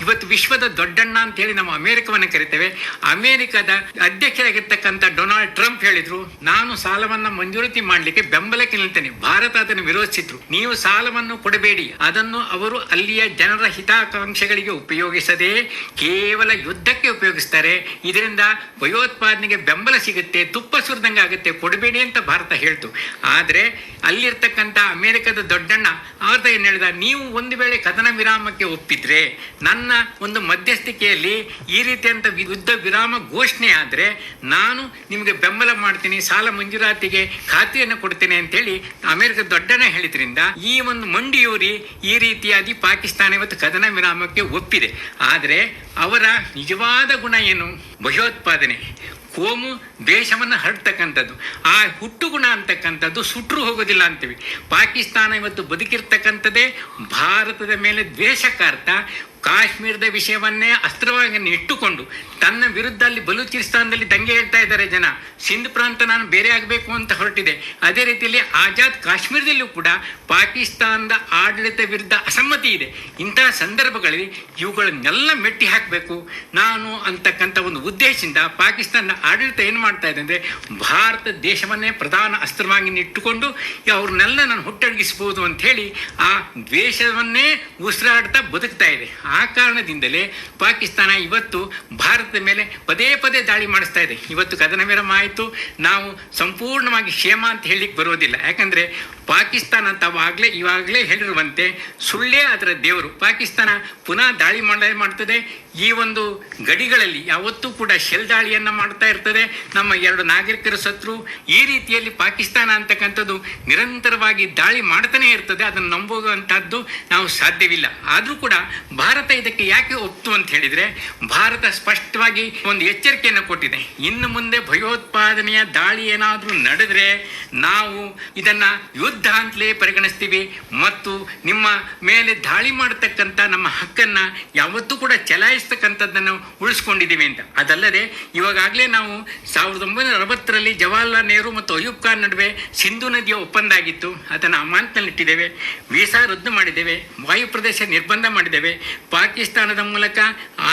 ಇವತ್ತು ವಿಶ್ವದ ದೊಡ್ಡಣ್ಣ ಅಂತ ಹೇಳಿ ನಾವು ಅಮೆರಿಕವನ್ನು ಕರಿತೇವೆ. ಅಮೆರಿಕದ ಅಧ್ಯಕ್ಷರಾಗಿರ್ತಕ್ಕಂಥ ಡೊನಾಲ್ಡ್ ಟ್ರಂಪ್ ಹೇಳಿದ್ರು, ನಾನು ಸಾಲವನ್ನ ಮಂಜೂರಾತಿ ಮಾಡಲಿಕ್ಕೆ ಬೆಂಬಲಕ್ಕೆ ನಿಲ್ತೇನೆ. ಭಾರತ ಅದನ್ನು ವಿರೋಧಿಸಿದ್ರು. ನೀವು ಸಾಲವನ್ನು ಕೊಡಬೇಡಿ. ಅದನ್ನು ಅವರು ಅಲ್ಲಿಯ ಜನರ ಹಿತಾಕಾಂಕ್ಷೆಗಳಿಗೆ ಉಪಯೋಗಿಸದೆ, ಕೇವಲ ಯುದ್ಧಕ್ಕೆ ಉಪಯೋಗಿಸ್ತಾರೆ. ಇದರಿಂದ ಭಯೋತ್ಪಾದನೆಗೆ ಬೆಂಬಲ ಸಿಗುತ್ತೆ, ತುಪ್ಪ ಸುರಿದಂಗೆ ಆಗುತ್ತೆ. ಕೊಡಬೇಡಿ ಅಂತ ಭಾರತ ಹೇಳ್ತು. ಆದರೆ ಅಲ್ಲಿರ್ತಕ್ಕಂಥ ಅಮೆರಿಕದ ದೊಡ್ಡಣ್ಣ ಆತ ಏನು ಹೇಳಿದ, ನೀವು ಒಂದು ವೇಳೆ ಕದನ ವಿರಾಮಕ್ಕೆ ಒಪ್ಪಿದ್ರೆ, ನನ್ನ ಒಂದು ಮಧ್ಯಸ್ಥಿಕೆಯಲ್ಲಿ ಈ ರೀತಿಯಂತ ಯುದ್ಧ ವಿರಾಮ ಘೋಷಣೆ ಆದರೆ ನಾನು ನಿಮಗೆ ಬೆಂಬಲ ಮಾಡ್ತೀನಿ, ಸಾಲ ಮಂಜೂರಾತಿಗೆ ಖಾತೆಯನ್ನು ಕೊಡ್ತೇನೆ ಅಂತೇಳಿ ಅಮೆರಿಕ ದೊಡ್ಡನೇ ಹೇಳಿದ್ರಿಂದ ಈ ಒಂದು ಮಂಡಿಯೂರಿ ಈ ರೀತಿಯಾಗಿ ಪಾಕಿಸ್ತಾನ ಇವತ್ತು ಕದನ ವಿರಾಮಕ್ಕೆ ಒಪ್ಪಿದೆ. ಆದರೆ ಅವರ ನಿಜವಾದ ಗುಣ ಏನು? ಭಯೋತ್ಪಾದನೆ. ಕೋಮು ದೇಶವನ್ನು ಹರಡ್ತಕ್ಕಂಥದ್ದು. ಆ ಹುಟ್ಟು ಗುಣ ಅಂತಕ್ಕಂಥದ್ದು ಸುಟ್ಟರು ಹೋಗೋದಿಲ್ಲ ಅಂತೀವಿ. ಪಾಕಿಸ್ತಾನ ಇವತ್ತು ಬದುಕಿರ್ತಕ್ಕಂಥದ್ದೇ ಭಾರತದ ಮೇಲೆ ದ್ವೇಷಕಾರ್ತ ಕಾಶ್ಮೀರದ ವಿಷಯವನ್ನೇ ಅಸ್ತ್ರವಾಗಿ ಇಟ್ಟುಕೊಂಡು ತನ್ನ ವಿರುದ್ಧ ಅಲ್ಲಿ ಬಲೂಚಿಸ್ತಾನದಲ್ಲಿ ದಂಗೆ ಹೇಳ್ತಾ ಇದ್ದಾರೆ ಜನ. ಸಿಂಧ್ ಪ್ರಾಂತ ನಾನು ಬೇರೆ ಆಗಬೇಕು ಅಂತ ಹೊರಟಿದೆ. ಅದೇ ರೀತಿಯಲ್ಲಿ ಆಜಾದ್ ಕಾಶ್ಮೀರದಲ್ಲೂ ಕೂಡ ಪಾಕಿಸ್ತಾನದ ಆಡಳಿತ ವಿರುದ್ಧ ಅಸಮ್ಮತಿ ಇದೆ. ಇಂತಹ ಸಂದರ್ಭಗಳಲ್ಲಿ ಇವುಗಳನ್ನೆಲ್ಲ ಮೆಟ್ಟಿ ಹಾಕಬೇಕು. ನಾನು ಅಂತಕ್ಕಂಥ ಒಂದು ಉದ್ದೇಶದಿಂದ ಪಾಕಿಸ್ತಾನದ ಆಡಳಿತ ಏನು ಮಾಡ್ತಾ ಇದೆ ಅಂದರೆ ಭಾರತ ದೇಶವನ್ನೇ ಪ್ರಧಾನ ಅಸ್ತ್ರವಾಗಿ ಇಟ್ಟುಕೊಂಡು ಅವ್ರನ್ನೆಲ್ಲ ನಾನು ಹುಟ್ಟಡಗಿಸ್ಬೋದು ಅಂತ ಹೇಳಿ ಆ ದ್ವೇಷವನ್ನೇ ಉಸಿರಾಡ್ತಾ ಬದುಕ್ತಾ ಇದೆ. ಆ ಕಾರಣದಿಂದಲೇ ಪಾಕಿಸ್ತಾನ ಇವತ್ತು ಭಾರತದ ಮೇಲೆ ಪದೇ ಪದೇ ದಾಳಿ ಮಾಡಿಸ್ತಾ ಇದೆ. ಇವತ್ತು ಕದನ ವಿರಮ ಆಯಿತು. ನಾವು ಸಂಪೂರ್ಣವಾಗಿ ಕ್ಷೇಮ ಅಂತ ಹೇಳಲಿಕ್ಕೆ ಬರೋದಿಲ್ಲ ಯಾಕಂದರೆ ಪಾಕಿಸ್ತಾನ ತಾವು ಆಗಲೇ ಇವಾಗಲೇ ಹೇಳಿರುವಂತೆ ಸುಳ್ಳೇ ಅದರ ದೇವರು. ಪಾಕಿಸ್ತಾನ ಪುನಃ ದಾಳಿ ಮಾಡಲೇ ಮಾಡ್ತದೆ. ಈ ಒಂದು ಗಡಿಗಳಲ್ಲಿ ಯಾವತ್ತೂ ಕೂಡ ಶೆಲ್ ದಾಳಿಯನ್ನು ಮಾಡ್ತಾ ಇರ್ತದೆ. ನಮ್ಮ ಎರಡು ನಾಗರಿಕರ ಶತ್ರು ಈ ರೀತಿಯಲ್ಲಿ ಪಾಕಿಸ್ತಾನ ಅಂತಕ್ಕಂಥದ್ದು ನಿರಂತರವಾಗಿ ದಾಳಿ ಮಾಡ್ತಾನೆ ಇರ್ತದೆ. ಅದನ್ನು ನಂಬುವಂತಹದ್ದು ನಾವು ಸಾಧ್ಯವಿಲ್ಲ. ಆದರೂ ಕೂಡ ಭಾರತ ಇದಕ್ಕೆ ಯಾಕೆ ಒಪ್ತು ಅಂತ ಹೇಳಿದರೆ, ಭಾರತ ಸ್ಪಷ್ಟವಾಗಿ ಒಂದು ಎಚ್ಚರಿಕೆಯನ್ನು ಕೊಟ್ಟಿದೆ. ಇನ್ನು ಮುಂದೆ ಭಯೋತ್ಪಾದನೆಯ ದಾಳಿ ಏನಾದರೂ ನಡೆದ್ರೆ ನಾವು ಇದನ್ನು ಯುದ್ಧ ಅಂತಲೇ ಪರಿಗಣಿಸ್ತೀವಿ. ಮತ್ತು ನಿಮ್ಮ ಮೇಲೆ ದಾಳಿ ಮಾಡತಕ್ಕಂಥ ನಮ್ಮ ಹಕ್ಕನ್ನು ಯಾವತ್ತೂ ಕೂಡ ಚಲಾಯಿಸ್ತಕ್ಕಂಥದ್ದನ್ನು ಉಳಿಸ್ಕೊಂಡಿದ್ದೀವಿ ಅಂತ. ಅದಲ್ಲದೆ ಇವಾಗಲೇ ನಾವು ಸಾವಿರದ ಒಂಬೈನೂರ ಅರವತ್ತರಲ್ಲಿ ಜವಾಹರ್ಲಾಲ್ ನೆಹರು ಮತ್ತು ಅಯೂಬ್ ಖಾನ್ ನಡುವೆ ಸಿಂಧು ನದಿಯ ಒಪ್ಪಂದ ಆಗಿತ್ತು. ಅದನ್ನು ಅಮಾನತಿನಲ್ಲಿಟ್ಟಿದ್ದೇವೆ. ವೀಸಾ ರದ್ದು ಮಾಡಿದ್ದೇವೆ. ವಾಯು ಪ್ರದೇಶ ನಿರ್ಬಂಧ ಮಾಡಿದ್ದೇವೆ. ಪಾಕಿಸ್ತಾನದ ಮೂಲಕ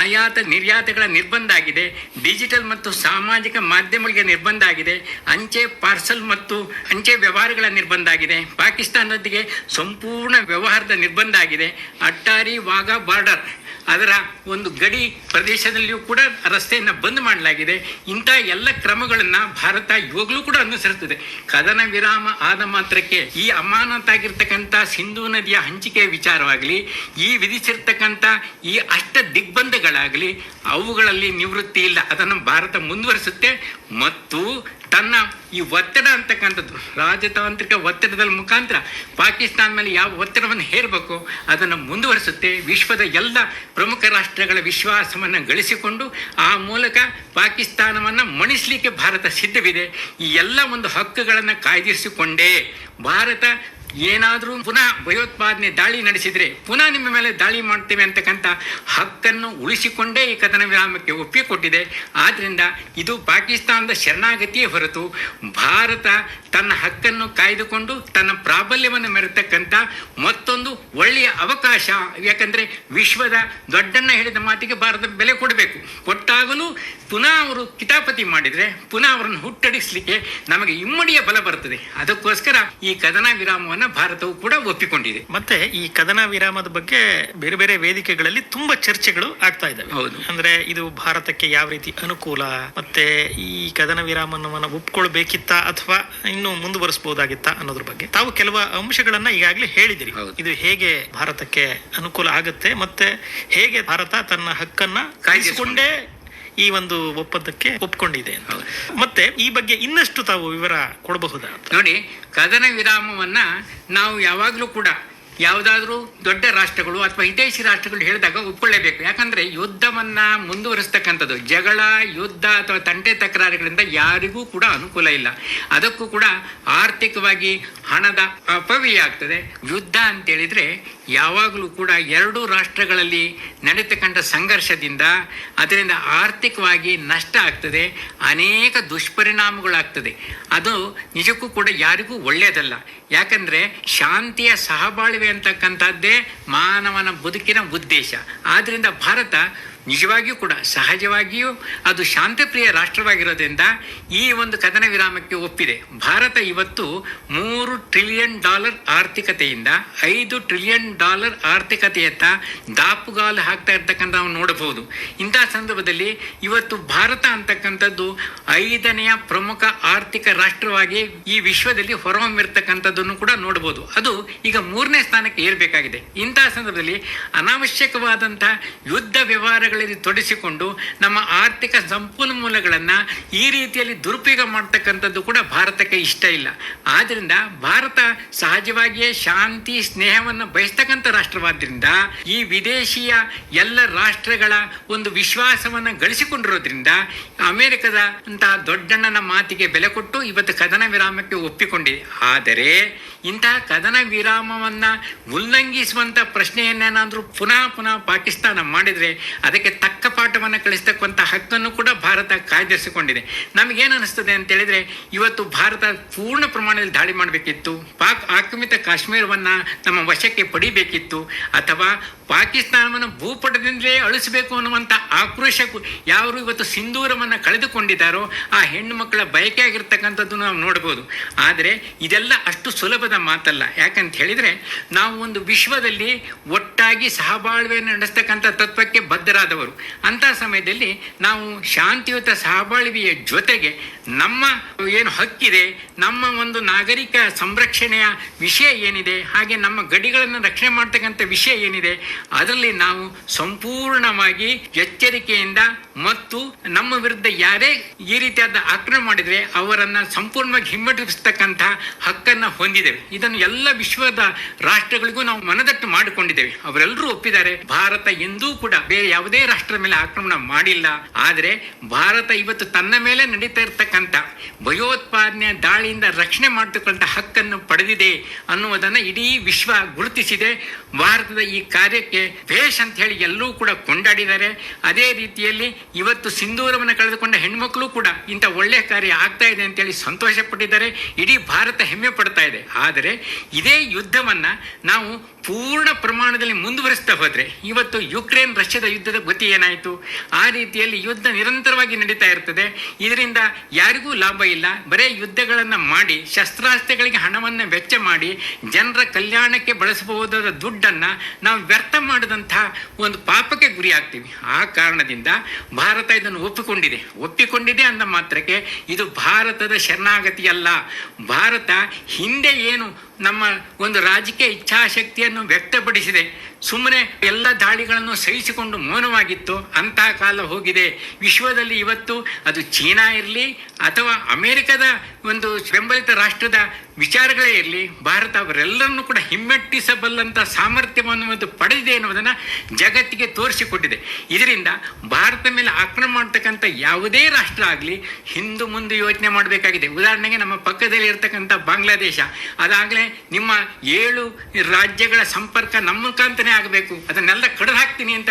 ಆಯಾತ ನಿರ್ಯಾತಗಳ ನಿರ್ಬಂಧ ಆಗಿದೆ. ಡಿಜಿಟಲ್ ಮತ್ತು ಸಾಮಾಜಿಕ ಮಾಧ್ಯಮಗಳಿಗೆ ನಿರ್ಬಂಧ ಆಗಿದೆ. ಅಂಚೆ ಪಾರ್ಸಲ್ ಮತ್ತು ಅಂಚೆ ವ್ಯವಹಾರಗಳ ನಿರ್ಬಂಧ ಆಗಿದೆ. ಪಾಕಿಸ್ತಾನದೊಂದಿಗೆ ಸಂಪೂರ್ಣ ವ್ಯವಹಾರದ ನಿರ್ಬಂಧ ಆಗಿದೆ. ಅಟ್ಟಾರಿ ವಾಘಾ ಬಾರ್ಡರ್ ಅದರ ಒಂದು ಗಡಿ ಪ್ರದೇಶದಲ್ಲಿಯೂ ಕೂಡ ರಸ್ತೆಯನ್ನು ಬಂದ್ ಮಾಡಲಾಗಿದೆ. ಇಂಥ ಎಲ್ಲ ಕ್ರಮಗಳನ್ನು ಭಾರತ ಇವಾಗಲೂ ಕೂಡ ಅನುಸರಿಸುತ್ತದೆ. ಕದನ ವಿರಾಮ ಆದ ಮಾತ್ರಕ್ಕೆ ಈ ಅಮಾನತಾಗಿರ್ತಕ್ಕಂಥ ಸಿಂಧೂ ನದಿಯ ಹಂಚಿಕೆಯ ವಿಚಾರವಾಗಲಿ, ಈ ವಿಧಿಸಿರ್ತಕ್ಕಂಥ ಈ ಅಷ್ಟ ದಿಗ್ಬಂಧಗಳಾಗಲಿ, ಅವುಗಳಲ್ಲಿ ನಿವೃತ್ತಿ ಇಲ್ಲ. ಅದನ್ನು ಭಾರತ ಮುಂದುವರಿಸುತ್ತೆ. ಮತ್ತು ತನ್ನ ಈ ಒತ್ತಡ ಅಂತಕ್ಕಂಥದ್ದು, ರಾಜತಾಂತ್ರಿಕ ಒತ್ತಡದ ಮುಖಾಂತರ ಪಾಕಿಸ್ತಾನ ಮೇಲೆ ಯಾವ ಒತ್ತಡವನ್ನು ಹೇರಬೇಕು, ಅದನ್ನು ಮುಂದುವರಿಸುತ್ತೆ. ವಿಶ್ವದ ಎಲ್ಲ ಪ್ರಮುಖ ರಾಷ್ಟ್ರಗಳ ವಿಶ್ವಾಸವನ್ನು ಗಳಿಸಿಕೊಂಡು ಆ ಮೂಲಕ ಪಾಕಿಸ್ತಾನವನ್ನು ಮಣಿಸಲಿಕ್ಕೆ ಭಾರತ ಸಿದ್ಧವಿದೆ. ಈ ಎಲ್ಲ ಒಂದು ಹಕ್ಕುಗಳನ್ನು ಕಾಯ್ದಿರಿಸಿಕೊಂಡೇ, ಭಾರತ ಏನಾದರೂ ಪುನಃ ಭಯೋತ್ಪಾದನೆ ದಾಳಿ ನಡೆಸಿದರೆ ಪುನಃ ನಿಮ್ಮ ಮೇಲೆ ದಾಳಿ ಮಾಡ್ತೇವೆ ಅಂತಕ್ಕಂಥ ಹಕ್ಕನ್ನು ಉಳಿಸಿಕೊಂಡೇ ಈ ಕದನ ವಿರಾಮಕ್ಕೆ ಒಪ್ಪಿಕೊಟ್ಟಿದೆ. ಆದ್ದರಿಂದ ಇದು ಪಾಕಿಸ್ತಾನದ ಶರಣಾಗತಿಯೇ ಹೊರತು ಭಾರತ ತನ್ನ ಹಕ್ಕನ್ನು ಕಾಯ್ದುಕೊಂಡು ತನ್ನ ಪ್ರಾಬಲ್ಯವನ್ನು ಮೆರೆತಕ್ಕಂಥ ಮತ್ತೊಂದು ಒಳ್ಳೆಯ ಅವಕಾಶ. ಯಾಕಂದರೆ ವಿಶ್ವದ ದೊಡ್ಡಣ್ಣ ಹೇಳಿದ ಮಾತಿಗೆ ಭಾರತ ಬೆಲೆ ಕೊಡಬೇಕು. ಕೊಟ್ಟಾಗಲೂ ಪುನಃ ಅವರು ಕಿತಾಪತಿ ಮಾಡಿದರೆ ಪುನಃ ಅವರನ್ನು ಹುಟ್ಟಡಿಸಲಿಕ್ಕೆ ನಮಗೆ ಇಮ್ಮಡಿಯ ಬಲ ಬರ್ತದೆ. ಅದಕ್ಕೋಸ್ಕರ ಈ ಕದನ ವಿರಾಮವನ್ನು ಭಾರತವು ಕೂಡ ಒಪ್ಪಿಕೊಂಡಿದೆ. ಮತ್ತೆ ಈ ಕದನ ವಿರಾಮದ ಬಗ್ಗೆ ಬೇರೆ ಬೇರೆ ವೇದಿಕೆಗಳಲ್ಲಿ ತುಂಬಾ ಚರ್ಚೆಗಳು ಆಗ್ತಾ ಇದ್ದಾವೆ. ಹೌದು. ಅಂದ್ರೆ ಇದು ಭಾರತಕ್ಕೆ ಯಾವ ರೀತಿ ಅನುಕೂಲ ಮತ್ತೆ ಈ ಕದನ ವಿರಾಮವನ್ನು ಒಪ್ಕೊಳ್ಬೇಕಿತ್ತ ಅಥವಾ ಇನ್ನು ಮುಂದುವರಿಸಬಹುದಾಗಿತ್ತ ಅನ್ನೋದ್ರ ಬಗ್ಗೆ. ತಾವು ಕೆಲವು ಅಂಶಗಳನ್ನ ಈಗಾಗಲೇ ಹೇಳಿದಿರಿ. ಇದು ಹೇಗೆ ಭಾರತಕ್ಕೆ ಅನುಕೂಲ ಆಗುತ್ತೆ ಮತ್ತೆ ಹೇಗೆ ಭಾರತ ತನ್ನ ಹಕ್ಕನ್ನ ಕಾಯಿಸಿಕೊಂಡೇ ಈ ಒಂದು ಒಪ್ಪಂದಕ್ಕೆ ಒಪ್ಕೊಂಡಿದೆ ಅಂತ. ಮತ್ತೆ ಈ ಬಗ್ಗೆ ಇನ್ನಷ್ಟು ತಾವು ವಿವರ ಕೊಡಬಹುದಾ ನೋಡಿ ಕದನ ವಿರಾಮವನ್ನ ನಾವು ಯಾವಾಗಲೂ ಕೂಡ ಯಾವುದಾದ್ರೂ ದೊಡ್ಡ ರಾಷ್ಟ್ರಗಳು ಅಥವಾ ವಿದೇಶಿ ರಾಷ್ಟ್ರಗಳು ಹೇಳಿದಾಗ ಒಪ್ಕೊಳ್ಳೇಬೇಕು. ಯಾಕಂದ್ರೆ ಯುದ್ಧವನ್ನ ಮುಂದುವರಿಸ್ತಕ್ಕಂಥದ್ದು, ಜಗಳ, ಯುದ್ಧ ಅಥವಾ ತಂಟೆ ತಕರಾರುಗಳಿಂದ ಯಾರಿಗೂ ಕೂಡ ಅನುಕೂಲ ಇಲ್ಲ. ಅದಕ್ಕೂ ಕೂಡ ಆರ್ಥಿಕವಾಗಿ ಹಣದ ಅಪವ್ಯಯ ಆಗ್ತದೆ. ಯುದ್ಧ ಅಂತೇಳಿದ್ರೆ ಯಾವಾಗಲೂ ಕೂಡ ಎರಡೂ ರಾಷ್ಟ್ರಗಳಲ್ಲಿ ನಡೀತಕ್ಕಂಥ ಸಂಘರ್ಷದಿಂದ ಅದರಿಂದ ಆರ್ಥಿಕವಾಗಿ ನಷ್ಟ ಆಗ್ತದೆ, ಅನೇಕ ದುಷ್ಪರಿಣಾಮಗಳಾಗ್ತದೆ. ಅದು ನಿಜಕ್ಕೂ ಕೂಡ ಯಾರಿಗೂ ಒಳ್ಳೆಯದಲ್ಲ. ಯಾಕಂದರೆ ಶಾಂತಿಯ ಸಹಬಾಳ್ವೆ ಅಂತಕ್ಕಂಥದ್ದೇ ಮಾನವನ ಬದುಕಿನ ಉದ್ದೇಶ. ಆದ್ದರಿಂದ ಭಾರತ ನಿಜವಾಗಿಯೂ ಕೂಡ ಸಹಜವಾಗಿಯೂ ಅದು ಶಾಂತಿಪ್ರಿಯ ರಾಷ್ಟ್ರವಾಗಿರೋದ್ರಿಂದ ಈ ಒಂದು ಕದನ ವಿರಾಮಕ್ಕೆ ಒಪ್ಪಿದೆ. ಭಾರತ ಇವತ್ತು ಮೂರು ಟ್ರಿಲಿಯನ್ ಡಾಲರ್ ಆರ್ಥಿಕತೆಯಿಂದ ಐದು ಟ್ರಿಲಿಯನ್ ಡಾಲರ್ ಆರ್ಥಿಕತೆಯತ್ತ ದಾಪುಗಾಲು ಹಾಕ್ತಾ ಇರ್ತಕ್ಕಂಥ ನಾವು ನೋಡಬಹುದು. ಇಂತಹ ಸಂದರ್ಭದಲ್ಲಿ ಇವತ್ತು ಭಾರತ ಅಂತಕ್ಕಂಥದ್ದು ಐದನೆಯ ಪ್ರಮುಖ ಆರ್ಥಿಕ ರಾಷ್ಟ್ರವಾಗಿ ಈ ವಿಶ್ವದಲ್ಲಿ ಹೊರಹೊಮ್ಮಿರ್ತಕ್ಕಂಥದ್ದನ್ನು ಕೂಡ ನೋಡಬಹುದು. ಅದು ಈಗ ಮೂರನೇ ಸ್ಥಾನಕ್ಕೆ ಏರಬೇಕಾಗಿದೆ. ಇಂತಹ ಸಂದರ್ಭದಲ್ಲಿ ಅನಾವಶ್ಯಕವಾದಂತಹ ಯುದ್ಧ ವ್ಯವಹಾರಗಳಲ್ಲಿ ತೊಡಗಿಸಿಕೊಂಡು ನಮ್ಮ ಆರ್ಥಿಕ ಸಂಪನ್ಮೂಲಗಳನ್ನು ಈ ರೀತಿಯಲ್ಲಿ ದುರುಪಯೋಗ ಮಾಡ್ತಕ್ಕಂಥದ್ದು ಕೂಡ ಭಾರತಕ್ಕೆ ಇಷ್ಟ ಇಲ್ಲ. ಆದ್ದರಿಂದ ಭಾರತ ಸಹಜವಾಗಿಯೇ ಶಾಂತಿ, ಸ್ನೇಹವನ್ನು ಬಯಸ್ತಕ್ಕಂಥ ರಾಷ್ಟ್ರವಾದ್ದರಿಂದ ಈ ವಿದೇಶಿಯ ಎಲ್ಲ ರಾಷ್ಟ್ರಗಳ ಒಂದು ವಿಶ್ವಾಸವನ್ನು ಗಳಿಸಿಕೊಂಡಿರೋದ್ರಿಂದ ಅಮೆರಿಕದ ಅಂತಹ ದೊಡ್ಡಣ್ಣನ ಮಾತಿಗೆ ಬೆಲೆ ಕೊಟ್ಟು ಇವತ್ತು ಕದನ ವಿರಾಮಕ್ಕೆ ಒಪ್ಪಿಕೊಂಡಿದೆ. ಆದರೆ ಇಂತಹ ಕದನ ವಿರಾಮವನ್ನು ಉಲ್ಲಂಘಿಸುವಂಥ ಪ್ರಶ್ನೆಯನ್ನೇನಾದರೂ ಪುನಃ ಪುನಃ ಪಾಕಿಸ್ತಾನ ಮಾಡಿದರೆ ಅದಕ್ಕೆ ತಕ್ಕ ಪಾಠವನ್ನು ಕಳಿಸ್ತಕ್ಕಂಥ ಹಕ್ಕನ್ನು ಕೂಡ ಭಾರತ ಕಾಯ್ದಿರಿಸಿಕೊಂಡಿದೆ. ನಮಗೇನು ಅನಿಸ್ತದೆ ಅಂತೇಳಿದರೆ ಇವತ್ತು ಭಾರತ ಪೂರ್ಣ ಪ್ರಮಾಣದಲ್ಲಿ ದಾಳಿ ಮಾಡಬೇಕಿತ್ತು. ಪಾಕ್ ಆಕ್ರಮಿತ ಕಾಶ್ಮೀರವನ್ನು ನಮ್ಮ ವಶಕ್ಕೆ ಪಡಿಬೇಕಿತ್ತು. ಅಥವಾ ಪಾಕಿಸ್ತಾನವನ್ನು ಭೂಪಟದಿಂದಲೇ ಅಳಿಸಬೇಕು ಅನ್ನುವಂಥ ಆಕ್ರೋಶಕ್ಕೂ ಯಾರು ಇವತ್ತು ಸಿಂಧೂರವನ್ನು ಕಳೆದುಕೊಂಡಿದ್ದಾರೋ ಆ ಹೆಣ್ಣು ಮಕ್ಕಳ ಬಯಕೆ ಆಗಿರ್ತಕ್ಕಂಥದ್ದು ನಾವು ನೋಡ್ಬೋದು. ಆದರೆ ಇದೆಲ್ಲ ಅಷ್ಟು ಸುಲಭದ ಮಾತಲ್ಲ. ಯಾಕಂತ ಹೇಳಿದರೆ ನಾವು ಒಂದು ವಿಶ್ವದಲ್ಲಿ ಒಟ್ಟಾಗಿ ಸಹಬಾಳ್ವೆ ನಡೆಸ್ತಕ್ಕಂಥ ತತ್ವಕ್ಕೆ ಬದ್ಧರಾದವರು. ಅಂಥ ಸಮಯದಲ್ಲಿ ನಾವು ಶಾಂತಿಯುತ ಸಹಬಾಳ್ವೆಯ ಜೊತೆಗೆ ನಮ್ಮ ಏನು ಹಕ್ಕಿದೆ, ನಮ್ಮ ಒಂದು ನಾಗರಿಕ ಸಂರಕ್ಷಣೆಯ ವಿಷಯ ಏನಿದೆ, ಹಾಗೆ ನಮ್ಮ ಗಡಿಗಳನ್ನು ರಕ್ಷಣೆ ಮಾಡ್ತಕ್ಕಂಥ ವಿಷಯ ಏನಿದೆ, ಅದರಲ್ಲಿ ನಾವು ಸಂಪೂರ್ಣವಾಗಿ ಎಚ್ಚರಿಕೆಯಿಂದ ಮತ್ತು ನಮ್ಮ ವಿರುದ್ಧ ಯಾರೇ ಈ ರೀತಿಯಾದ ಆಕ್ರಮಣ ಮಾಡಿದರೆ ಅವರನ್ನ ಸಂಪೂರ್ಣವಾಗಿ ಹಿಮ್ಮೆಟ್ಟಿಸ್ತಕ್ಕಂಥ ಹಕ್ಕನ್ನು ಹೊಂದಿದ್ದೇವೆ. ಇದನ್ನು ಎಲ್ಲ ವಿಶ್ವದ ರಾಷ್ಟ್ರಗಳಿಗೂ ನಾವು ಮನದಟ್ಟು ಮಾಡಿಕೊಂಡಿದ್ದೇವೆ. ಅವರೆಲ್ಲರೂ ಒಪ್ಪಿದ್ದಾರೆ, ಭಾರತ ಎಂದೂ ಕೂಡ ಬೇರೆ ಯಾವುದೇ ರಾಷ್ಟ್ರದ ಮೇಲೆ ಆಕ್ರಮಣ ಮಾಡಿಲ್ಲ. ಆದರೆ ಭಾರತ ಇವತ್ತು ತನ್ನ ಮೇಲೆ ನಡೀತಾ ಇರತಕ್ಕಂಥ ಭಯೋತ್ಪಾದನೆ ದಾಳಿಯಿಂದ ರಕ್ಷಣೆ ಮಾಡತಕ್ಕಂಥ ಹಕ್ಕನ್ನು ಪಡೆದಿದೆ ಅನ್ನುವುದನ್ನು ಇಡೀ ವಿಶ್ವ ಗುರುತಿಸಿದೆ. ಭಾರತದ ಈ ಕಾರ್ಯಕ್ಕೆ ಭೇಷ್ ಅಂತ ಹೇಳಿ ಎಲ್ಲರೂ ಕೂಡ ಕೊಂಡಾಡಿದ್ದಾರೆ. ಅದೇ ರೀತಿಯಲ್ಲಿ ಇವತ್ತು ಸಿಂಧೂರವನ್ನು ಕಳೆದುಕೊಂಡ ಹೆಣ್ಮಕ್ಳು ಕೂಡ ಇಂಥ ಒಳ್ಳೆಯ ಕಾರ್ಯ ಆಗ್ತಾ ಇದೆ ಅಂತೇಳಿ ಸಂತೋಷ ಪಟ್ಟಿದ್ದಾರೆ ಇಡೀ ಭಾರತ ಹೆಮ್ಮೆ ಪಡ್ತಾ ಇದೆ. ಆದರೆ ಇದೇ ಯುದ್ಧವನ್ನು ನಾವು ಪೂರ್ಣ ಪ್ರಮಾಣದಲ್ಲಿ ಮುಂದುವರಿಸ್ತಾ ಹೋದರೆ ಇವತ್ತು ಯುಕ್ರೇನ್ ರಷ್ಯಾದ ಯುದ್ಧದ ಗತಿ ಏನಾಯಿತು? ಆ ರೀತಿಯಲ್ಲಿ ಯುದ್ಧ ನಿರಂತರವಾಗಿ ನಡೀತಾ ಇರ್ತದೆ. ಇದರಿಂದ ಯಾರಿಗೂ ಲಾಭ ಇಲ್ಲ. ಬರೇ ಯುದ್ಧಗಳನ್ನು ಮಾಡಿ, ಶಸ್ತ್ರಾಸ್ತ್ರಗಳಿಗೆ ಹಣವನ್ನು ವೆಚ್ಚ ಮಾಡಿ, ಜನರ ಕಲ್ಯಾಣಕ್ಕೆ ಬಳಸಬಹುದಾದ ದುಡ್ಡನ್ನು ನಾವು ವ್ಯರ್ಥ ಮಾಡಿದಂತಹ ಒಂದು ಪಾಪಕ್ಕೆ ಗುರಿ ಆಗ್ತೀವಿ ಆ ಕಾರಣದಿಂದ ಭಾರತ ಇದನ್ನು ಒಪ್ಪಿಕೊಂಡಿದೆ. ಒಪ್ಪಿಕೊಂಡಿದೆ ಅಂದ ಮಾತ್ರಕ್ಕೆ ಇದು ಭಾರತದ ಶರಣಾಗತಿಯಲ್ಲ. ಭಾರತ ಹಿಂದೆ ಏನು ನಮ್ಮ ಒಂದು ರಾಜಕೀಯ ಇಚ್ಛಾಶಕ್ತಿಯನ್ನು ವ್ಯಕ್ತಪಡಿಸಿದೆ. ಸುಮ್ಮನೆ ಎಲ್ಲ ದಾಳಿಗಳನ್ನು ಸಹಿಸಿಕೊಂಡು ಮೌನವಾಗಿತ್ತು. ಅಂತಹ ಕಾಲ ಹೋಗಿದೆ. ವಿಶ್ವದಲ್ಲಿ ಇವತ್ತು ಅದು ಚೀನಾ ಇರಲಿ ಅಥವಾ ಅಮೆರಿಕದ ಒಂದು ಬೆಂಬಲಿತ ರಾಷ್ಟ್ರದ ವಿಚಾರಗಳೇ ಇರಲಿ, ಭಾರತ ಅವರೆಲ್ಲರನ್ನು ಕೂಡ ಹಿಮ್ಮೆಟ್ಟಿಸಬಲ್ಲಂಥ ಸಾಮರ್ಥ್ಯವನ್ನು ಅದು ಪಡೆದಿದೆ ಎನ್ನುವುದನ್ನು ಜಗತ್ತಿಗೆ ತೋರಿಸಿಕೊಟ್ಟಿದೆ. ಇದರಿಂದ ಭಾರತ ಮೇಲೆ ಆಕ್ರಮಣ ಮಾಡ್ತಕ್ಕಂಥ ಯಾವುದೇ ರಾಷ್ಟ್ರ ಆಗಲಿ, ಹಿಂದೂ ಮುಂದೆ ಯೋಚನೆ ಮಾಡಬೇಕಾಗಿದೆ. ಉದಾಹರಣೆಗೆ ನಮ್ಮ ಪಕ್ಕದಲ್ಲಿ ಇರತಕ್ಕಂಥ ಬಾಂಗ್ಲಾದೇಶ. ಅದಾಗಲೇ ನಿಮ್ಮ ಏಳು ರಾಜ್ಯಗಳ ಸಂಪರ್ಕ ನಮ್ಮ ಮುಖಾಂತರೇ ಆಗಬೇಕು. ಅದನ್ನೆಲ್ಲ ಕಡಿದು ಹಾಕ್ತೀನಿ ಅಂತ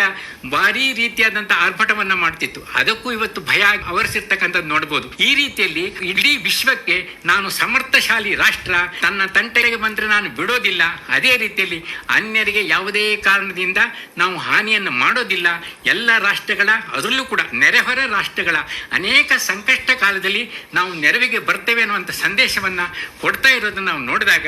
ಭಾರಿ ರೀತಿಯಾದಂಥ ಆರ್ಭಟವನ್ನು ಮಾಡ್ತಿತ್ತು. ಅದಕ್ಕೂ ಇವತ್ತು ಭಯ ಅವರಿಸಿರ್ತಕ್ಕಂಥದ್ದು ನೋಡ್ಬೋದು. ಈ ರೀತಿಯಲ್ಲಿ ಇಡೀ ವಿಶ್ವಕ್ಕೆ ನಾನು ಸಮರ್ಥಶಾಲಿ ರಾಷ್ಟ್ರ, ತನ್ನ ತಂಟೆಗೆ ಬಂದರೆ ನಾನು ಬಿಡೋದಿಲ್ಲ. ಅದೇ ರೀತಿಯಲ್ಲಿ ಅನ್ಯರಿಗೆ ಯಾವುದೇ ಕಾರಣದಿಂದ ನಾವು ಹಾನಿಯನ್ನು ಮಾಡೋದಿಲ್ಲ. ಎಲ್ಲ ರಾಷ್ಟ್ರಗಳ, ಅದರಲ್ಲೂ ಕೂಡ ನೆರೆಹೊರ ರಾಷ್ಟ್ರಗಳ ಅನೇಕ ಸಂಕಷ್ಟ ಕಾಲದಲ್ಲಿ ನಾವು ನೆರವಿಗೆ ಬರ್ತೇವೆ ಅನ್ನುವಂಥ ಸಂದೇಶವನ್ನ ಕೊಡ್ತಾ ಇರೋದನ್ನು ನಾವು ನೋಡಿದಾಗ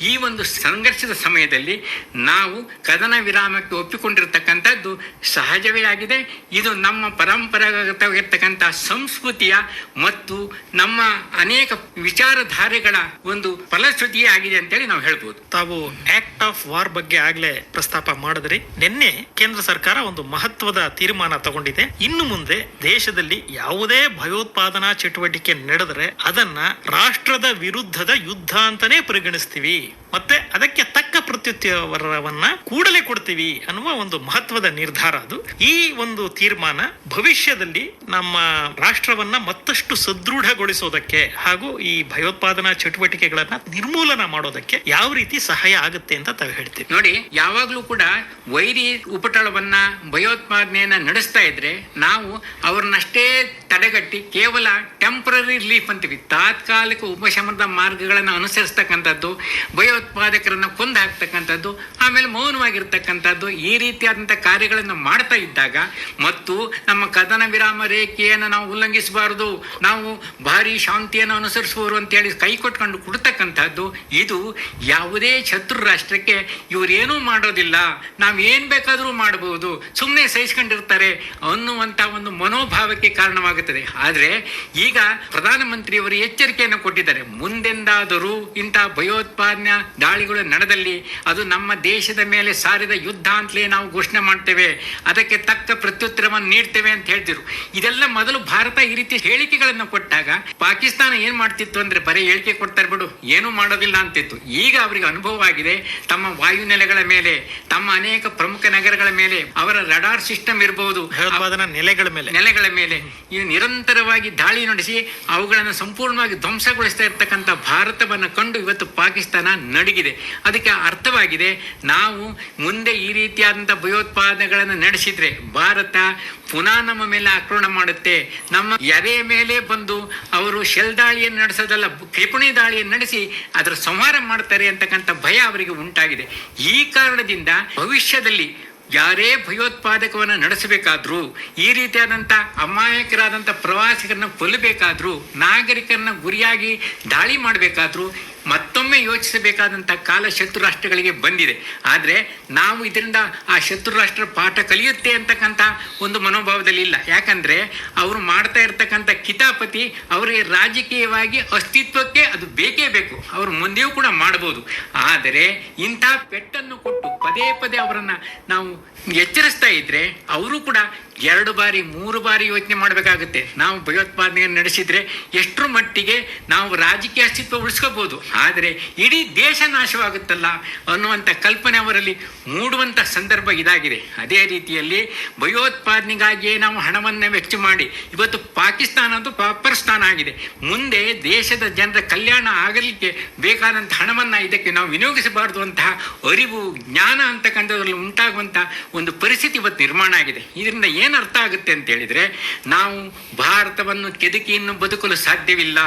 ಈ ಒಂದು ಸಂಘರ್ಷದ ಸಮಯದಲ್ಲಿ ನಾವು ಕದನ ವಿರಾಮಕ್ಕೆ ಒಪ್ಪಿಕೊಂಡಿರ್ತಕ್ಕಂಥದ್ದು ಸಹಜವೇ ಆಗಿದೆ. ಇದು ನಮ್ಮ ಪರಂಪರಾಗತವಾಗಿರ್ತಕ್ಕಂಥ ಸಂಸ್ಕೃತಿಯ ಮತ್ತು ನಮ್ಮ ಅನೇಕ ವಿಚಾರಧಾರೆಗಳ ಒಂದು ಫಲಶ್ರುತಿಯೇ ಆಗಿದೆ ಅಂತೇಳಿ ನಾವು ಹೇಳ್ಬೋದು. ತಾವು ಆಕ್ಟ್ ಆಫ್ ವಾರ್ ಬಗ್ಗೆ ಆಗಲೇ ಪ್ರಸ್ತಾಪ ಮಾಡಿದ್ರಿ. ನಿನ್ನೆ ಕೇಂದ್ರ ಸರ್ಕಾರ ಒಂದು ಮಹತ್ವದ ತೀರ್ಮಾನ ತಗೊಂಡಿದೆ. ಇನ್ನು ಮುಂದೆ ದೇಶದಲ್ಲಿ ಯಾವುದೇ ಭಯೋತ್ಪಾದನಾ ಚಟುವಟಿಕೆ ನಡೆದರೆ ಅದನ್ನ ರಾಷ್ಟ್ರದ ವಿರುದ್ಧದ ಯುದ್ಧ ಅಂತಾನೆ ಪರಿಗಣಿಸ್ತೀವಿ. ಮತ್ತೆ ಅದಕ್ಕೆ ತಕ್ಕ ಪ್ರತ್ಯುತ್ತರವನ್ನ ಕೂಡಲೇ ಕೊಡ್ತೀವಿ ಅನ್ನುವ ಒಂದು ಮಹತ್ವದ ನಿರ್ಧಾರ ಅದು. ಈ ಒಂದು ತೀರ್ಮಾನ ಭವಿಷ್ಯದಲ್ಲಿ ನಮ್ಮ ರಾಷ್ಟ್ರವನ್ನ ಮತ್ತಷ್ಟು ಸದೃಢಗೊಳಿಸೋದಕ್ಕೆ ಹಾಗೂ ಈ ಭಯೋತ್ಪಾದನಾ ಚಟುವಟಿಕೆಗಳನ್ನ ನಿರ್ಮೂಲನ ಮಾಡೋದಕ್ಕೆ ಯಾವ ರೀತಿ ಸಹಾಯ ಆಗುತ್ತೆ ಅಂತ ತಾವು ಹೇಳ್ತೀವಿ ನೋಡಿ, ಯಾವಾಗಲೂ ಕೂಡ ವೈರಿ ಉಪಟಳವನ್ನ, ಭಯೋತ್ಪಾದನೆಯನ್ನ ನಡೆಸ್ತಾ ಇದ್ರೆ ನಾವು ಅವ್ರನ್ನಷ್ಟೇ ತಡೆಗಟ್ಟಿ ಕೇವಲ ಟೆಂಪರರಿ ರಿಲೀಫ್ ಅಂತೀವಿ. ತಾತ್ಕಾಲಿಕ ಉಪಶಮನದ ಮಾರ್ಗಗಳನ್ನು ಅನುಸರಿಸ್ತಕ್ಕಂಥದ್ದು ಭಯೋತ್ಪಾದಕರನ್ನ ಕೊಂದು ಹಾಕ್ತಕ್ಕಂಥದ್ದು ಆಮೇಲೆ ಮೌನವಾಗಿರ್ತಕ್ಕಂಥದ್ದು, ಈ ರೀತಿಯಾದಂಥ ಕಾರ್ಯಗಳನ್ನು ಮಾಡ್ತಾ ಇದ್ದಾಗ, ಮತ್ತು ನಮ್ಮ ಕದನ ವಿರಾಮ ರೇಖೆಯನ್ನು ನಾವು ಉಲ್ಲಂಘಿಸಬಾರದು, ನಾವು ಭಾರಿ ಶಾಂತಿಯನ್ನು ಅನುಸರಿಸುವರು ಅಂತೇಳಿ ಕೈ ಕೊಟ್ಕೊಂಡು ಕೊಡ್ತಕ್ಕಂಥದ್ದು, ಇದು ಯಾವುದೇ ಶತ್ರು ರಾಷ್ಟ್ರಕ್ಕೆ ಇವರೇನೂ ಮಾಡೋದಿಲ್ಲ, ನಾವು ಏನು ಬೇಕಾದರೂ ಮಾಡಬಹುದು ಸುಮ್ಮನೆ ಸಹಿಸ್ಕೊಂಡಿರ್ತಾರೆ ಅನ್ನುವಂಥ ಒಂದು ಮನೋಭಾವಕ್ಕೆ ಕಾರಣವಾಗುತ್ತದೆ. ಆದರೆ ಈಗ ಪ್ರಧಾನಮಂತ್ರಿಯವರು ಎಚ್ಚರಿಕೆಯನ್ನು ಕೊಟ್ಟಿದ್ದಾರೆ, ಮುಂದೆಂದಾದರೂ ಇಂಥ ಭಯೋತ್ಪಾದನಾ ದಾಳಿಗಳು ನಡೆದಲ್ಲಿ ಅದು ನಮ್ಮ ದೇಶದ ಮೇಲೆ ಸಾರಿದ ಯುದ್ಧ ಅಂತಲೇ ನಾವು ಘೋಷಣೆ ಮಾಡ್ತೇವೆ. ಅದಕ್ಕೆ ತಕ್ಕ ಪ್ರತ್ಯುತ್ತರವನ್ನು ನೀಡ್ತೇವೆ ಅಂತ ಹೇಳ್ತಿದ್ರು. ಇದೆಲ್ಲ ಮೊದಲು ಭಾರತ ಈ ರೀತಿ ಹೇಳಿಕೆಗಳನ್ನು ಕೊಟ್ಟಾಗ ಪಾಕಿಸ್ತಾನ ಏನ್ ಮಾಡ್ತಿತ್ತು ಅಂದ್ರೆ ಬರೀ ಹೇಳಿಕೆ ಕೊಡ್ತಾರೆ ಬಿಡು ಏನೂ ಮಾಡೋದಿಲ್ಲ ಅಂತಿತ್ತು. ಈಗ ಅವರಿಗೆ ಅನುಭವ ಆಗಿದೆ ತಮ್ಮ ವಾಯುನೆಲೆಗಳ ಮೇಲೆ ತಮ್ಮ ಅನೇಕ ಪ್ರಮುಖ ನಗರಗಳ ಮೇಲೆ ಅವರ ರಡಾರ್ ಸಿಸ್ಟಮ್ ಇರಬಹುದು ನೆಲೆಗಳ ಮೇಲೆ. ನೆಲೆಗಳ ಮೇಲೆ. ಇದು ನಿರಂತರವಾಗಿ ದಾಳಿ ನಡೆಸಿ ಅವುಗಳನ್ನು ಸಂಪೂರ್ಣವಾಗಿ ಧ್ವಂಸಗೊಳಿಸ್ತಾ ಇರ್ತಕ್ಕಂಥ ಭಾರತವನ್ನು ಕಂಡು ಇವತ್ತು ಪಾಕಿಸ್ತಾನ ನಡುಗಿದೆ. ಅದಕ್ಕೆ ಅರ್ಥವಾಗಿದೆ, ನಾವು ಮುಂದೆ ಈ ರೀತಿಯಾದಂಥ ಭಯೋತ್ಪಾದನೆಗಳನ್ನು ನಡೆಸಿದ್ರೆ ಭಾರತ ಪುನಃ ನಮ್ಮ ಮೇಲೆ ಆಕ್ರಮಣ ಮಾಡುತ್ತೆ. ನಮ್ಮ ಎರೆಯ ಮೇಲೆ ಬಂದು ಅವರು ಶೆಲ್ ದಾಳಿಯನ್ನು ನಡೆಸೋದಲ್ಲ, ಕ್ಷಿಪಣಿ ದಾಳಿಯನ್ನು ನಡೆಸಿ ಅದರ ಸಂಹಾರ ಮಾಡ್ತಾರೆ ಅಂತಕ್ಕಂಥ ಭಯ ಅವರಿಗೆ ಉಂಟಾಗಿದೆ. ಈ ಕಾರಣದಿಂದ ಭವಿಷ್ಯದಲ್ಲಿ ಯಾರೇ ಭಯೋತ್ಪಾದಕವನ್ನು ನಡೆಸಬೇಕಾದ್ರೂ, ಈ ರೀತಿಯಾದಂಥ ಅಮಾಯಕರಾದಂಥ ಪ್ರವಾಸಿಗರನ್ನ ಕೊಲ್ಲಬೇಕಾದ್ರೂ, ನಾಗರಿಕರನ್ನ ಗುರಿಯಾಗಿ ದಾಳಿ ಮಾಡಬೇಕಾದ್ರೂ ಮತ್ತೊಮ್ಮೆ ಯೋಚಿಸಬೇಕಾದಂಥ ಕಾಲ ಶತ್ರು ರಾಷ್ಟ್ರಗಳಿಗೆ ಬಂದಿದೆ. ಆದರೆ ನಾವು ಇದರಿಂದ ಆ ಶತ್ರು ರಾಷ್ಟ್ರ ಪಾಠ ಕಲಿಯುತ್ತೆ ಅಂತಕ್ಕಂಥ ಒಂದು ಮನೋಭಾವದಲ್ಲಿ ಇಲ್ಲ. ಯಾಕಂದ್ರೆ ಅವರು ಮಾಡ್ತಾ ಇರ್ತಕ್ಕಂಥ ಕಿತಾಪತಿ ಅವರಿಗೆ ರಾಜಕೀಯವಾಗಿ ಅಸ್ತಿತ್ವಕ್ಕೆ ಅದು ಬೇಕೇ ಬೇಕು. ಅವರು ಮುಂದೆಯೂ ಕೂಡ ಮಾಡ್ಬೋದು ಆದರೆ ಇಂಥ ಪೆಟ್ಟನ್ನು ಕೊಟ್ಟು ಪದೇ ಪದೇ ಅವರನ್ನು ನಾವು ಎಚ್ಚರಿಸ್ತಾ ಇದ್ರೆ ಅವರು ಕೂಡ ಎರಡು ಬಾರಿ, ಮೂರು ಬಾರಿ ಯೋಚನೆ ಮಾಡಬೇಕಾಗುತ್ತೆ. ನಾವು ಭಯೋತ್ಪಾದನೆಯನ್ನು ನಡೆಸಿದ್ರೆ ಎಷ್ಟರ ಮಟ್ಟಿಗೆ ನಾವು ರಾಜಕೀಯ ಅಸ್ತಿತ್ವ ಉಳಿಸ್ಕೋಬೋದು. ಆದರೆ ಇಡೀ ದೇಶ ನಾಶವಾಗುತ್ತಲ್ಲ ಅನ್ನುವಂಥ ಕಲ್ಪನೆ ಅವರಲ್ಲಿ ಮೂಡುವಂಥ ಸಂದರ್ಭ ಇದಾಗಿದೆ. ಅದೇ ರೀತಿಯಲ್ಲಿ ಭಯೋತ್ಪಾದನೆಗಾಗಿಯೇ ನಾವು ಹಣವನ್ನು ವೆಚ್ಚ ಮಾಡಿ, ಇವತ್ತು ಪಾಕಿಸ್ತಾನ ಅದು ಪಾಪರ್ ಸ್ಥಾನ ಆಗಿದೆ. ಮುಂದೆ ದೇಶದ ಜನರ ಕಲ್ಯಾಣ ಆಗಲಿಕ್ಕೆ ಬೇಕಾದಂಥ ಹಣವನ್ನು ಇದಕ್ಕೆ ನಾವು ವಿನಿಯೋಗಿಸಬಾರದು ಅಂತಹ ಅರಿವು, ಜ್ಞಾನ ಅಂತಕ್ಕಂಥದ್ರಲ್ಲಿ ಉಂಟಾಗುವಂಥ ಒಂದು ಪರಿಸ್ಥಿತಿ ಇವತ್ತು ನಿರ್ಮಾಣ ಆಗಿದೆ. ಇದರಿಂದ ಏನು ಅರ್ಥ ಆಗುತ್ತೆ ಅಂತ ಹೇಳಿದ್ರೆ, ನಾವು ಭಾರತವನ್ನು ಕೆದಕಿಯನ್ನು ಬದುಕಲು ಸಾಧ್ಯವಿಲ್ಲ.